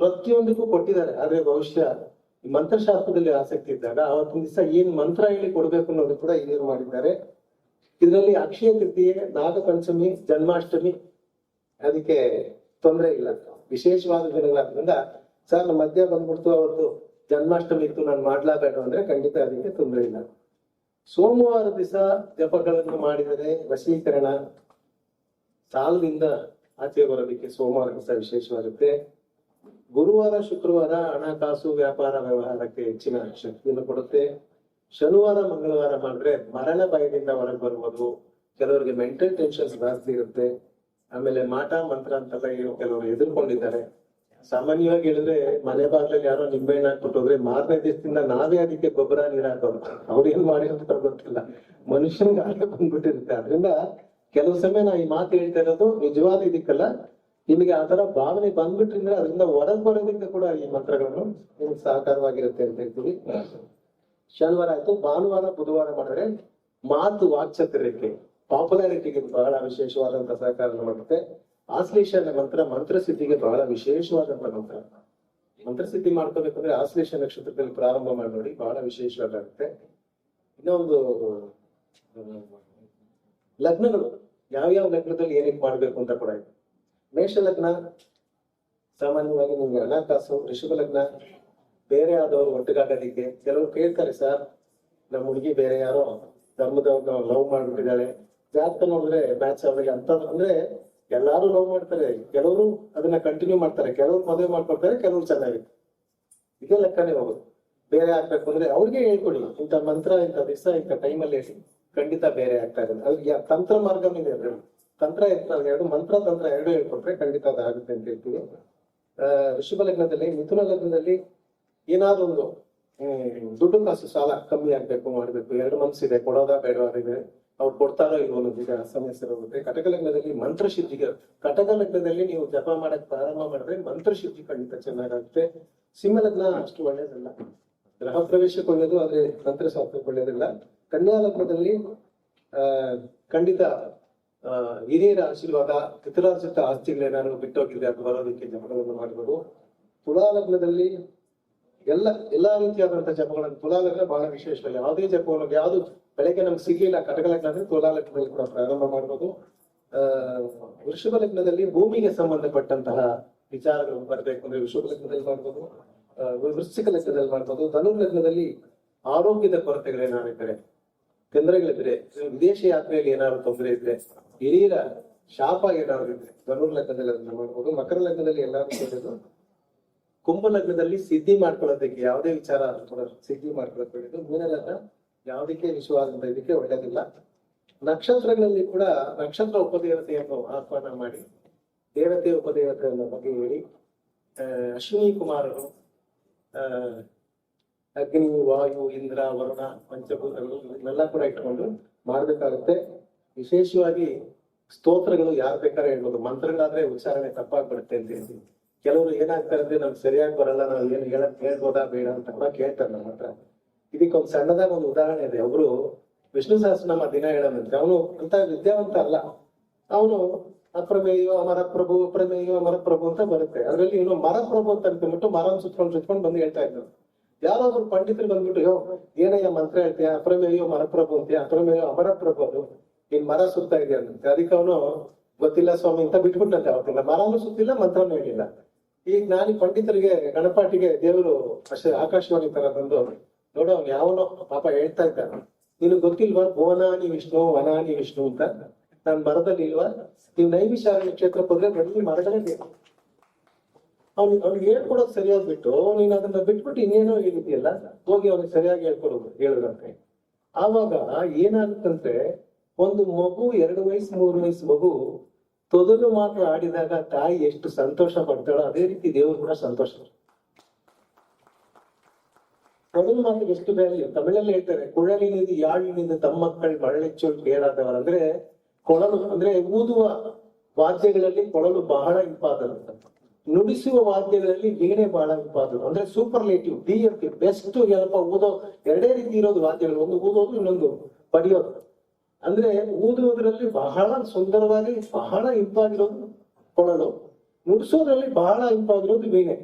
ಪ್ರತಿಯೊಂದಕ್ಕೂ ಕೊಟ್ಟಿದ್ದಾರೆ. ಆದ್ರೆ ಬಹುಶಃ ಈ ಮಂತ್ರಶಾಸ್ತ್ರದಲ್ಲಿ ಆಸಕ್ತಿ ಇದ್ದಾಗ ಅವತ್ತಿನ ದಿವಸ ಏನ್ ಮಂತ್ರ ಹೇಳಿ ಕೊಡ್ಬೇಕು ಅನ್ನೋದು ಕೂಡ ಹಿರಿಯರು ಮಾಡಿದ್ದಾರೆ. ಇದರಲ್ಲಿ ಅಕ್ಷಯ ತೃತೀಯೆ, ನಾಗಪಂಚಮಿ, ಜನ್ಮಾಷ್ಟಮಿ, ಅದಕ್ಕೆ ತೊಂದರೆ ಇಲ್ಲ ವಿಶೇಷವಾದ ದಿನಗಳಾದ್ರಿಂದ ಸರ್ ನಮ್ಮ ಮಧ್ಯ ಬಂದ್ಬಿಡ್ತು, ಅವತ್ತು ಜನ್ಮಾಷ್ಟಮಿ ಇತ್ತು, ನಾನು ಮಾಡ್ಲಾಬೇಡ ಅಂದ್ರೆ ಖಂಡಿತ ಅದಕ್ಕೆ ತೊಂದರೆ ಇಲ್ಲ. ಸೋಮವಾರ ದಿವಸ ಜಪಗಳನ್ನು ಮಾಡಿದರೆ ವಶೀಕರಣ ಸಾಲದಿಂದ ಆಚೆ ಬರೋದಕ್ಕೆ ಸೋಮವಾರ ದಿವಸ ವಿಶೇಷವಾಗುತ್ತೆ. ಗುರುವಾರ, ಶುಕ್ರವಾರ ಹಣಕಾಸು ವ್ಯಾಪಾರ, ವ್ಯವಹಾರಕ್ಕೆ ಹೆಚ್ಚಿನ ಶಕ್ತಿಯನ್ನು ಕೊಡುತ್ತೆ. ಶನಿವಾರ, ಮಂಗಳವಾರ ಮಾಡಿದ್ರೆ ಮರಣ ಭಯದಿಂದ ಹೊರಗೆ ಬರ್ಬೋದು ಕೆಲವರಿಗೆ ಮೆಂಟಲ್ ಟೆನ್ಷನ್ಸ್ ಜಾಸ್ತಿ ಇರುತ್ತೆ. ಆಮೇಲೆ ಮಾಟ, ಮಂತ್ರ ಅಂತೆಲ್ಲ ಏನು ಕೆಲವರು ಎದುರ್ಕೊಂಡಿದ್ದಾರೆ. ಸಾಮಾನ್ಯವಾಗಿ ಹೇಳಿದ್ರೆ ಮನೆ ಬಾಗ್ಲಲ್ಲಿ ಯಾರೋ ನಿಂಬೆಹಣ್ಣು ಹಾಕ್ಬಿಟ್ಟು ಹೋದ್ರೆ ಮಾರನೇ ದಿವಸದಿಂದ ನಾವೇ ಅದಕ್ಕೆ ಗೊಬ್ಬರ ನೀರ್ ಹಾಕೋದು ಅವ್ರು ಏನ್ ಅಂತ ಗೊತ್ತಿಲ್ಲ. ಮನುಷ್ಯನ್ಗೆ ಹಾಗೆ ಬಂದ್ಬಿಟ್ಟಿರುತ್ತೆ. ಅದರಿಂದ ಕೆಲವು ಸಮಯ ನಾ ಈ ಮಾತು ಹೇಳ್ತಾ ಇರೋದು ನಿಜವಾದ ಇದಕ್ಕಲ್ಲ. ನಿಮಗೆ ಆತರ ತರ ಭಾವನೆ ಬಂದ್ಬಿಟ್ರಿಂದ ಅದರಿಂದ ಹೊರಗ್ ಬರೋದಕ್ಕೆ ಕೂಡ ಈ ಮಂತ್ರಗಳನ್ನು ನಿಮ್ಗೆ ಸಹಕಾರವಾಗಿರುತ್ತೆ ಅಂತ ಹೇಳ್ತೀವಿ. ಶನಿವಾರ ಆಯ್ತು, ಭಾನುವಾರ, ಬುಧವಾರ ಮಾಡಿದ್ರೆ ಮಾತು ವಾಕ್ಚತುರ್ಯಕ್ಕೆ ಪಾಪ್ಯುಲಾರಿಟಿಗೆ ಬಹಳ ವಿಶೇಷವಾದಂತ ಸಹಕಾರ ಮಾಡುತ್ತೆ. ಆಶ್ಲೇಷಣ ಮಂತ್ರ ಮಂತ್ರಸಿದ್ಧಿಗೆ ಬಹಳ ವಿಶೇಷವಾದಂತ ಮಂತ್ರ. ಮಂತ್ರಸಿದ್ಧಿ ಮಾಡ್ಕೋಬೇಕಂದ್ರೆ ಆಶ್ಲೇಷ ನಕ್ಷತ್ರದಲ್ಲಿ ಪ್ರಾರಂಭ ಮಾಡಿ ನೋಡಿ ಬಹಳ ವಿಶೇಷವಾಗುತ್ತೆ. ಇನ್ನೊಂದು ಲಗ್ನಗಳು ಯಾವ್ಯಾವ ಲಗ್ನದಲ್ಲಿ ಏನೇನ್ ಮಾಡ್ಬೇಕು ಅಂತ ಕೂಡ ಇದೆ. ಮೇಷ ಲಗ್ನ, ಸಾಮಾನ್ಯವಾಗಿ ನಿಮ್ಗೆ ಹಣಕಾಸು ಋಷಭ ಲಗ್ನ, ಬೇರೆ ಆದವರು ಒಟ್ಟಿಗಾಗೋದಿಕ್ಕೆ ಕೆಲವರು ಕೇಳ್ತಾರೆ, ಸರ್ ನಮ್ಮ ಹುಡುಗಿ ಬೇರೆ ಯಾರೋ ಧರ್ಮದವ್ರನ್ನ ಲವ್ ಮಾಡ್ಬಿಟ್ಟಿದ್ದಾಳೆ. ಜಾತಕ ನೋಡಿದ್ರೆ ಮ್ಯಾಚ್ ಅವ್ರಿಗೆ ಅಂತ ಅಂದ್ರೆ ಎಲ್ಲಾರು ಲವ್ ಮಾಡ್ತಾರೆ. ಕೆಲವರು ಅದನ್ನ ಕಂಟಿನ್ಯೂ ಮಾಡ್ತಾರೆ. ಕೆಲವರು ಮದುವೆ ಮಾಡ್ಕೊಡ್ತಾರೆ ಕೆಲವರು ಚೆನ್ನಾಗಿದೆ ಇದೇ ಲೆಕ್ಕನೇ ಹೋಗೋದು. ಬೇರೆ ಆಗ್ಬೇಕು ಅಂದ್ರೆ ಅವ್ರಿಗೆ ಹೇಳ್ಕೊಡಿ. ಇಂಥ ಮಂತ್ರ, ಇಂಥ ದಿವಸ, ಇಂಥ ಟೈಮಲ್ಲಿ ಖಂಡಿತ ಬೇರೆ ಆಗ್ತಾ ಇದೆ ಅವ್ರಿಗೆ ತಂತ್ರ ತಂತ್ರ ಇದೆ ಅದ್ರಲ್ಲಿ. ತಂತ್ರ ಇರ್ತದೆ ಎರಡು, ಮಂತ್ರ ತಂತ್ರ ಎರಡು ಹೇಳ್ಕೊಟ್ರೆ ಖಂಡಿತ ಅದಾಗುತ್ತೆ ಅಂತ ಹೇಳ್ತೀವಿ. ಋಷಭ ಲಗ್ನದಲ್ಲಿ, ಮಿಥುನ ಲಗ್ನದಲ್ಲಿ ಏನಾದ್ರು ಒಂದು ದುಡ್ಡು ಕಾಸು ಸಾಲ ಕಮ್ಮಿ ಆಗ್ಬೇಕು, ಮಾಡ್ಬೇಕು. ಎರಡು ಮನ್ಸಿದೆ, ಕೊಡೋದಾ ಬೇಡವಾದಿದೆ ಅವ್ರು ಕೊಡ್ತಾರೋ ಇಲ್ವೋ ಅನ್ನೋದೀಗ ಸಮಸ್ಯೆ ಹೋಗುತ್ತೆ. ಕಟಕ ಲಗ್ನದಲ್ಲಿ ಮಂತ್ರ ಸಿದ್ಧಿಗೆ ಕಟಕ ಲಗ್ನದಲ್ಲಿ ನೀವು ಜಪ ಮಾಡಕ್ ಪ್ರಾರಂಭ ಮಾಡಿದ್ರೆ ಮಂತ್ರ ಶುದ್ಧಿ ಖಂಡಿತ ಚೆನ್ನಾಗಾಗುತ್ತೆ. ಸಿಂಹ ಲಗ್ನ ಅಷ್ಟು ಒಳ್ಳೇದಲ್ಲ. ಗ್ರಹ ಪ್ರವೇಶಕ್ಕೆ ಒಳ್ಳೇದು, ಆದ್ರೆ ತಂತ್ರ ಶಾಸ್ತ್ರಕ್ಕೆ ಒಳ್ಳೇದಿಲ್ಲ. ಕನ್ಯಾ ಲಗ್ನದಲ್ಲಿ ಆ, ಖಂಡಿತ, ಆ, ಹಿರಿಯರ ಆಶೀರ್ವಾದ ಪಿತರಾರ್ಜಿತ ಆಸ್ತಿಗಳೇನಾದ್ರು ಬಿಟ್ಟೋಗಿದೆ ಅದು ಬರೋದಕ್ಕೆ ಜಪಗಳನ್ನು ಮಾಡಬಹುದು ತುಲಾ ಲಗ್ನದಲ್ಲಿ ಎಲ್ಲ, ಎಲ್ಲಾ ರೀತಿಯಾದಂತಹ ಜಪಗಳನ್ನು ತುಲಾ ಲಗ್ನ ಬಹಳ ವಿಶೇಷ. ಯಾವುದೇ ಜಪವನ್ನು ಯಾವುದು ಬೆಳಗ್ಗೆ ನಮ್ಗೆ ಸಿಗ್ಲಿಲ್ಲ. ಕಟಕ ಲಗ್ನ ಅಂದ್ರೆ ತುಲಾ ಲಗ್ನದಲ್ಲಿ ಕೂಡ ಪ್ರಾರಂಭ ಮಾಡಬಹುದು ಅಹ್ ವೃಷಭ ಲಗ್ನದಲ್ಲಿ ಭೂಮಿಗೆ ಸಂಬಂಧಪಟ್ಟಂತಹ ವಿಚಾರಗಳು ಬರಬೇಕು ಅಂದ್ರೆ ವೃಷಭ ಲಗ್ನದಲ್ಲಿ ಮಾಡ್ಬೋದು. ವೃಶ್ಚಿಕ ಲಗ್ನದಲ್ಲಿ ಮಾಡ್ಬೋದು. ಧನು ಲಗ್ನದಲ್ಲಿ ಆರೋಗ್ಯದ ಕೊರತೆಗಳೇನಾಗಿದ್ದಾರೆ ತೊಂದರೆಗಳಿದ್ರೆ, ವಿದೇಶಿ ಯಾತ್ರೆಯಲ್ಲಿ ಏನಾದ್ರು ತೊಂದರೆ ಇದ್ರೆ, ಹಿರಿಯರ ಶಾಪ ಏನಾದ್ರು ಇದ್ರೆ ಧನು ಲಗ್ನದಲ್ಲಿ ಅದನ್ನ ಮಾಡ್ಬೋದು. ಮಕರ ಲಗ್ನದಲ್ಲಿ ಎಲ್ಲಾರು ಕೊಡೋದು ಕುಂಭ ಲಗ್ನದಲ್ಲಿ ಸಿದ್ಧಿ ಮಾಡ್ಕೊಳ್ಳೋದಕ್ಕೆ ಯಾವುದೇ ವಿಚಾರ ಸಿದ್ಧಿ ಮಾಡ್ಕೊಳ್ಳೋದು ಮೀನ ಯಾವುದಕ್ಕೆ ವಿಶ್ವಾಸದ ಇದಕ್ಕೆ ಒಳ್ಳೆಯದಿಲ್ಲ ನಕ್ಷತ್ರಗಳಲ್ಲಿ ಕೂಡ ನಕ್ಷತ್ರ ಉಪದೇವತೆಯನ್ನು ಆಹ್ವಾನ ಮಾಡಿ, ದೇವತೆ ಉಪದೇವತೆಯನ್ನು ಬಗ್ಗೆ ಹೇಳಿ ಅಶ್ವಿನಿ ಕುಮಾರರು ಅಗ್ನಿ, ವಾಯು, ಇಂದ್ರ, ವರುಣ, ಪಂಚಭೂತಗಳು ಇವನ್ನೆಲ್ಲ ಕೂಡ ಇಟ್ಕೊಂಡು ಮಾಡಬೇಕಾಗುತ್ತೆ. ವಿಶೇಷವಾಗಿ ಸ್ತೋತ್ರಗಳು ಯಾರು ಬೇಕಾದ್ರೆ ಹೇಳ್ಬೋದು. ಮಂತ್ರಗಳಾದ್ರೆ ಉಚ್ಚಾರಣೆ ತಪ್ಪಾಗ್ಬಿಡುತ್ತೆ ಅಂತ ಹೇಳಿ. ಕೆಲವರು ಏನಾಗ್ತಾರೆ ಅಂದ್ರೆ ನಮ್ಗೆ ಸರಿಯಾಗಿ ಬರಲ್ಲ ನಾವು ಏನು ಹೇಳಕ್ ಹೇಳ್ಬೋದಾ, ಬೇಡ ಅಂತ ಕೂಡ ಕೇಳ್ತಾರೆ ನಮ್ಮ ಹತ್ರ. ಇದಕ್ಕೊಂದು ಸಣ್ಣದಾಗ ಒಂದು ಉದಾಹರಣೆ ಇದೆ. ಒಬ್ರು ವಿಷ್ಣು ಸಹಸ್ರನಾಮ ದಿನ ಹೇಳೋದಂತೆ ಅವನು ಅಂತ ವಿದ್ಯಾವಂತ ಅಲ್ಲ. ಅವನು ಅಪ್ರಮೇಯೋ ಅಮರಪ್ರಭು ಅಪ್ರಮೇಯೋ ಅಮರಪ್ರಭು ಅಂತ ಬರುತ್ತೆ. ಅದರಲ್ಲಿ ಇವನು ಮರಪ್ರಭು ಅಂತ ಅನ್ಕೊಂಡ್ಬಿಟ್ಟು ಮರನ್ ಸುತ್ಕೊಂಡು ಸುತ್ಕೊಂಡು ಬಂದು ಹೇಳ್ತಾ ಇದ್ರು ಯಾರಾದ್ರೂ ಪಂಡಿತರು ಬಂದ್ಬಿಟ್ಟು, ಯೋ ಏನಯ್ಯ ಮಂತ್ರ ಹೇಳ್ತೀಯ? ಅಪ್ರಮೇಯೋ ಮರಪ್ರಭು ಅಂತೀಯ? ಅಪ್ರಮೇಯೋ ಅಮರಪ್ರಭು ಅದು? ನೀನ್ ಮರ ಸುತ್ತಾ ಇದೆಯಾ? ಅಂತ ಅದಕ್ಕೆ ಅವನು, ಗೊತ್ತಿಲ್ಲ ಸ್ವಾಮಿ ಅಂತ ಬಿಟ್ಬಿಟ್ಟಂತೆ ಅವತ್ತಿಲ್ಲ ಮರನು ಸುತ್ತಿಲ್ಲ, ಮಂತ್ರನೂ ಹೇಳಿಲ್ಲ. ಈಗ ನಾನು ಪಂಡಿತರಿಗೆ ಗಣಪಾಟಿಗೆ ದೇವರು ಅಷ್ಟೇ ಆಕಾಶವಾಣಿ ತರ ಬಂದು ನೋಡು, ಅವ್ನು ಯಾವನೋ ಪಾಪ ಹೇಳ್ತಾ ಇದ್ದ ನೀನು ಗೊತ್ತಿಲ್ವಾ ಭುವನಾನಿ ವಿಷ್ಣು ವನಾನಿ ವಿಷ್ಣು ಅಂತ? ನಾನ್ ಮರದಲ್ಲಿ ಇಲ್ವಾ? ನೀವು ನೈಮಿಷಾರಣ್ಯ ಕ್ಷೇತ್ರಕ್ಕೆ ಹೋದ್ರೆ ಬಂದು ಮರಗಳೇ ಬೇಕು ಅವ್ನು ಅವ್ನಿಗೆ ಹೇಳ್ಕೊಡೋದು ಸರಿಯಾಗಿ ಬಿಟ್ಟು, ನೀನ್ ಅದನ್ನ ಬಿಟ್ಬಿಟ್ಟು ಇನ್ನೇನೋ ಹೇಳಿದ್ಯಲ್ಲ, ಹೋಗಿ ಅವ್ನಿಗೆ ಸರಿಯಾಗಿ ಹೇಳ್ಕೊಡೋದು ಹೇಳಿದ್ರಂತೆ ಆವಾಗ ಏನಾಗುತ್ತಂತೆ, ಒಂದು ಮಗು, ಎರಡು ವಯಸ್ಸು, ಮೂರು ವಯಸ್ಸು ಮಗು, ತೊದಲು ಮಾತ್ರ ಆಡಿದಾಗ ತಾಯಿ ಎಷ್ಟು ಸಂತೋಷ ಪಡ್ತಾಳೋ, ಅದೇ ರೀತಿ ದೇವರು ಕೂಡ ಸಂತೋಷ ತೊದಲು ಮಾತಿಗೆ ಎಷ್ಟು ವ್ಯಾಲ್ಯೂ ತಮಿಳಲ್ಲಿ ಹೇಳ್ತಾರೆ ಕೊಳಲಿನಿಂದ ಯಾಳಿನಿಂದ ತಮ್ಮ ಮಕ್ಕಳು ಮರಳೆಚ್ಚು ಕೇಳಾದವರು ಅಂದ್ರೆ ಕೊಳಲು, ಅಂದ್ರೆ ಊದುವ ವಾದ್ಯಗಳಲ್ಲಿ ಕೊಳಲು ಬಹಳ ಇಂಪಾದ ನುಡಿಸುವ ವಾದ್ಯಗಳಲ್ಲಿ ವೀಣೆ ಬಹಳ ಇಂಪಾದ ಅಂದ್ರೆ ಸೂಪರ್ಲೇಟಿವ್ ಡಿ ಎಫ್ ಬೆಸ್ಟ್ ಏನಪ್ಪ, ಊದೋ, ಎರಡೇ ರೀತಿ ಇರೋದು ವಾದ್ಯಗಳು. ಒಂದು ಊದೋದು, ಇನ್ನೊಂದು ಪಡೆಯೋದು ಅಂದ್ರೆ ಊದುವುದರಲ್ಲಿ ಬಹಳ ಸುಂದರವಾಗಿ, ಬಹಳ ಇಂಪಾಗಿರೋದು ಕೊಳಲು. ನುಡಿಸೋದ್ರಲ್ಲಿ ಬಹಳ ಇಂಪಾಗಿರೋದು ವೀಣೆ.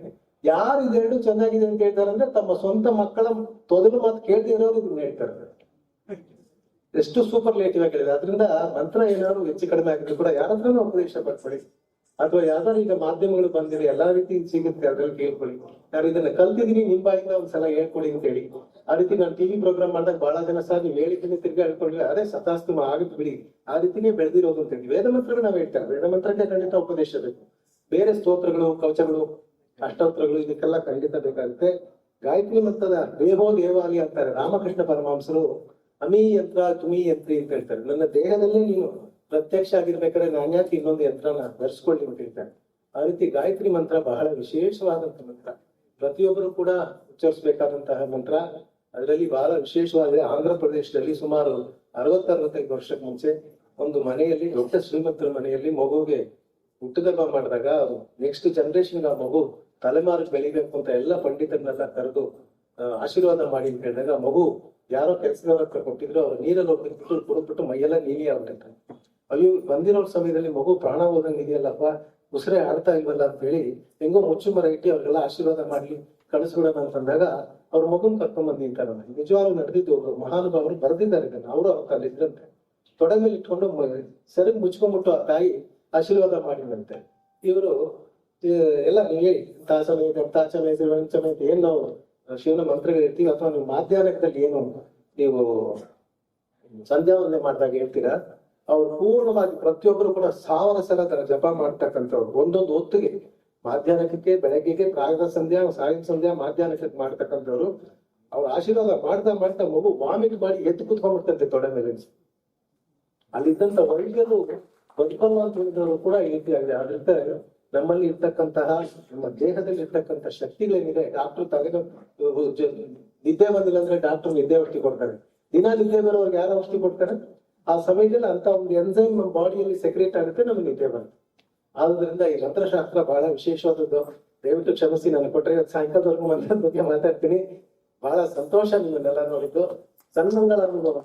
ಯಾರು ಇದೆರಡು ಚೆನ್ನಾಗಿದೆ ಅಂತ ಹೇಳ್ತಾರೆ ಅಂದ್ರೆ ತಮ್ಮ ಸ್ವಂತ ಮಕ್ಕಳ ತೊದಲು ಮಾತು ಕೇಳ್ತಿರೋರು ಇದನ್ನ ಹೇಳ್ತಾರೆ. ಎಷ್ಟು ಸೂಪರ್ ಲೇಟಿವ್ ಆಗಿದೆ ಅದರಿಂದ ಮಂತ್ರ ಏನಾದ್ರು ಹೆಚ್ಚು ಕಡಿಮೆ ಆಗಿದ್ರು ಕೂಡ ಯಾರಾದ್ರೂ ಉಪದೇಶ ಪಡ್ಕೊಳ್ಳಿ. ಅಥವಾ ಯಾವ್ದಾದ್ರು ಈಗ ಮಾಧ್ಯಮಗಳು ಬಂದಿದೆ, ಎಲ್ಲಾ ರೀತಿ ಸಿಗುತ್ತೆ, ಅದ್ರಲ್ಲಿ ಕೇಳ್ಕೊಳ್ಳಿ. ನಾನು ಇದನ್ನ ಕಲ್ತಿದೀನಿ ನಿಮ್ ಬಾಯಿಂದ ಒಂದ್ಸಲ ಹೇಳ್ಕೊಡಿ ಅಂತ ಹೇಳಿ. ಆ ರೀತಿ ನಾನು ಟಿವಿ ಪ್ರೋಗ್ರಾಮ್ ಮಾಡಿದಾಗ ಬಹಳ ಜನ ಸಹ ನೀವು ಹೇಳಿದ್ದೀನಿ ತಿರ್ಗಾ ಹೇಳ್ಕೊಂಡ್ರೆ ಅದೇ ಸತಾಸ್ತು ಆಗುತ್ತೆ ಬಿಡಿ. ಆ ರೀತಿನೇ ಬೆಳೆದಿರೋದು ಅಂತ ಹೇಳಿ. ವೇದ ಮಂತ್ರಗಳು ನಾವು ಹೇಳ್ತಾರೆ ವೇದ ಮಂತ್ರಕ್ಕೆ ಖಂಡಿತ ಉಪದೇಶ ಬೇಕು. ಬೇರೆ ಸ್ತೋತ್ರಗಳು, ಕವಚಗಳು ಅಷ್ಟೋತ್ರಗಳು ಇದಕ್ಕೆಲ್ಲ ಖಂಡಿತ ಬೇಕಾಗುತ್ತೆ. ಗಾಯತ್ರಿ ಮಂತ್ರದ ದೇಹೋ ದೇವಾಲಿ ಅಂತಾರೆ. ರಾಮಕೃಷ್ಣ ಪರಮಾಂಸರು ಅಮಿ ಯಂತ್ರ ತುಮಿ ಯಂತ್ರಿ ಅಂತ ಹೇಳ್ತಾರೆ. ನನ್ನ ದೇಹದಲ್ಲೇ ನೀನು ಪ್ರತ್ಯಕ್ಷ ಆಗಿರ್ಬೇಕಾದ್ರೆ ನಾನು ಇನ್ನೊಂದು ಯಂತ್ರನ ಧರಿಸ್ಕೊಳ್ಳಿ ಬಿಟ್ಟಿರ್ತಾರೆ ಆ ರೀತಿ ಗಾಯತ್ರಿ ಮಂತ್ರ ಬಹಳ ವಿಶೇಷವಾದಂತ ಮಂತ್ರ. ಪ್ರತಿಯೊಬ್ಬರು ಕೂಡ ಉಚ್ಚರಿಸಬೇಕಾದಂತಹ ಮಂತ್ರ. ಅದರಲ್ಲಿ ಬಹಳ ವಿಶೇಷವಾದ ಆಂಧ್ರ ಪ್ರದೇಶದಲ್ಲಿ ಸುಮಾರು ಅರವತ್ತರವತ್ತೈದು ವರ್ಷಕ್ಕೆ ಮುಂಚೆ ಒಂದು ಮನೆಯಲ್ಲಿ, ದೊಡ್ಡ ಶ್ರೀಮಂತರ ಮನೆಯಲ್ಲಿ ಮಗುವಿಗೆ ಹುಟ್ಟುದಬ್ಬ ಮಾಡಿದಾಗ ನೆಕ್ಸ್ಟ್ ಜನರೇಷನ್ ಆ ಮಗು ತಲೆಮಾರು ಬೆಳಿಬೇಕು ಅಂತ ಎಲ್ಲ ಪಂಡಿತರನ್ನೆಲ್ಲ ಕರೆದು ಆಶೀರ್ವಾದ ಮಾಡಿ ಅಂತ ಹೇಳಿದಾಗ ಮಗು ಯಾರೋ ಕೆಲಸದವ್ರ ಕೊಟ್ಟಿದ್ರು, ಅವ್ರು ನೀರಲ್ಲಿ ಹೋಗ್ಬಿಟ್ಟು ಕುಡಿದ್ಬಿಟ್ಟು ಮೈಯೆಲ್ಲ ನೀಲಿ ಆಗ್ಬಿಟ್ಟೆ ಅಯ್ಯೋ ಬಂದಿರೋ ಸಮಯದಲ್ಲಿ ಮಗು ಪ್ರಾಣ ಹೋದಂಗೆ ಇದೆಯಲ್ಲಪ್ಪ, ಉಸಿರೇ ಆಡ್ತಾ ಇಲ್ವಲ್ಲ ಅಂತ ಹೇಳಿ ಹೆಂಗೋ ಮುಚ್ಚು ಮರ ಇಟ್ಟು ಅವ್ರಿಗೆಲ್ಲ ಆಶೀರ್ವಾದ ಮಾಡ್ಲಿ, ಕಳಿಸ್ಬಿಡೋಣ ಅಂತಂದಾಗ ಅವ್ರ ಮಗುನ್ ಕರ್ಕೊಂಡ್ ಬಂದ್ ನಿಂತಾರಲ್ಲ ನಿಜವಾಗ್ಲೂ ನಡೆದಿದ್ದು ಮಹಾನುಭಾವರು ಬರೆದಿದ್ದಾರೆ ಇದನ್ನ, ಅವರು ಅವ್ರ ಕಾಲ ಇದ್ರಂತೆ. ತೊಡೆ ಮೇಲೆ ಇಟ್ಕೊಂಡು ಸರಿ ಮುಚ್ಕೊಂಡ್ಬಿಟ್ಟು ಆ ತಾಯಿ ಆಶೀರ್ವಾದ ಮಾಡಿದಂತೆ. ಇವರು ಎಲ್ಲ ನೀವು ಹೇಳಿ ಇದೆ ತಾಚಮೇತ ಇದೆ ಏನು ನಾವು ಶಿವನ ಮಂತ್ರಗಳು ಇರ್ತೀವಿ ಅಥವಾ ನೀವು ಮಾಧ್ಯಾಹ್ನದಲ್ಲಿ ಏನು ನೀವು ಸಂಧ್ಯಾ ವಂದನೆ ಮಾಡಿದಾಗ ಹೇಳ್ತೀರಾ, ಅವ್ರು ಪೂರ್ಣವಾಗಿ ಪ್ರತಿಯೊಬ್ಬರು ಕೂಡ ಸಾವಿರ ಸಲ ತರ ಜಪ ಮಾಡ್ತಕ್ಕಂಥವ್ರು. ಒಂದೊಂದು ಹೊತ್ತಿಗೆ ಮಾಧ್ಯಾಹ್ನಕ್ಕೆ, ಬೆಳಗ್ಗೆಗೆ ಪ್ರಾಯದ ಸಂಧ್ಯಾ ಸಾಯಂ ಸಂಧ್ಯಾ ಮಾಧ್ಯಾಹ್ನಕ್ಕೆ ಮಾಡ್ತಕ್ಕಂಥವ್ರು. ಅವ್ರ ಆಶೀರ್ವಾದ ಮಾಡ್ತಾ ಮಾಡ್ತಾ ಮಗು ವಾಮಿಟ್ ಮಾಡಿ ಎದ್ದು ಕುತ್ಕೊಂಡ್ಬಿಡ್ತಂತೆ ತೊಡೆ ಮೇಲೆ. ಅಲ್ಲಿದ್ದಂತ ವೈದ್ಯರು ಬದುಕಲ್ಲ ಕೂಡ ಈ ರೀತಿ ಆಗಿದೆ. ಆದ್ರಿಂದ ನಮ್ಮಲ್ಲಿ ಇರ್ತಕ್ಕಂತಹ ನಮ್ಮ ದೇಹದಲ್ಲಿ ಇರ್ತಕ್ಕಂಥ ಶಕ್ತಿಗಳೇನಿದೆ ಡಾಕ್ಟರ್ ತಲೆಗೆ ನಿದ್ದೆ ಬಂದಿಲ್ಲ ಅಂದ್ರೆ ಡಾಕ್ಟರ್ ನಿದ್ದೆ ಔಷಧಿ ಕೊಡ್ತಾರೆ. ದಿನ ನಿದ್ದೆ ಬರೋರ್ಗೆ ಯಾರು ಔಷಧಿ ಕೊಡ್ತಾರೆ? ಆ ಸಮಯದಲ್ಲಿ ಅಂತ ಒಂದು ಎನ್ಸೈಮ್ ನಮ್ಮ ಬಾಡಿಯಲ್ಲಿ ಸೆಕ್ರೇಟ್ ಆಗುತ್ತೆ, ನಮ್ಗೆ ನಿದ್ದೆ ಬರುತ್ತೆ. ಆದ್ರಿಂದ ಈ ಮಂತ್ರಶಾಸ್ತ್ರ ಬಹಳ ವಿಶೇಷವಾದದ್ದು. ದಯವಿಟ್ಟು ಕ್ಷಮಿಸಿ, ನಾನು ಕೊಟ್ಟರೆ ಸಾಯಂಕಾಲದವರೆಗೂ ಮಂತ್ರದ ಬಗ್ಗೆ ಮಾತಾಡ್ತೀನಿ. ಬಹಳ ಸಂತೋಷ ನಿಮ್ಮನ್ನೆಲ್ಲ ನೋಡಿದ್ದು. ಸನ್ಮಂಗಳ ಅನುಭವ.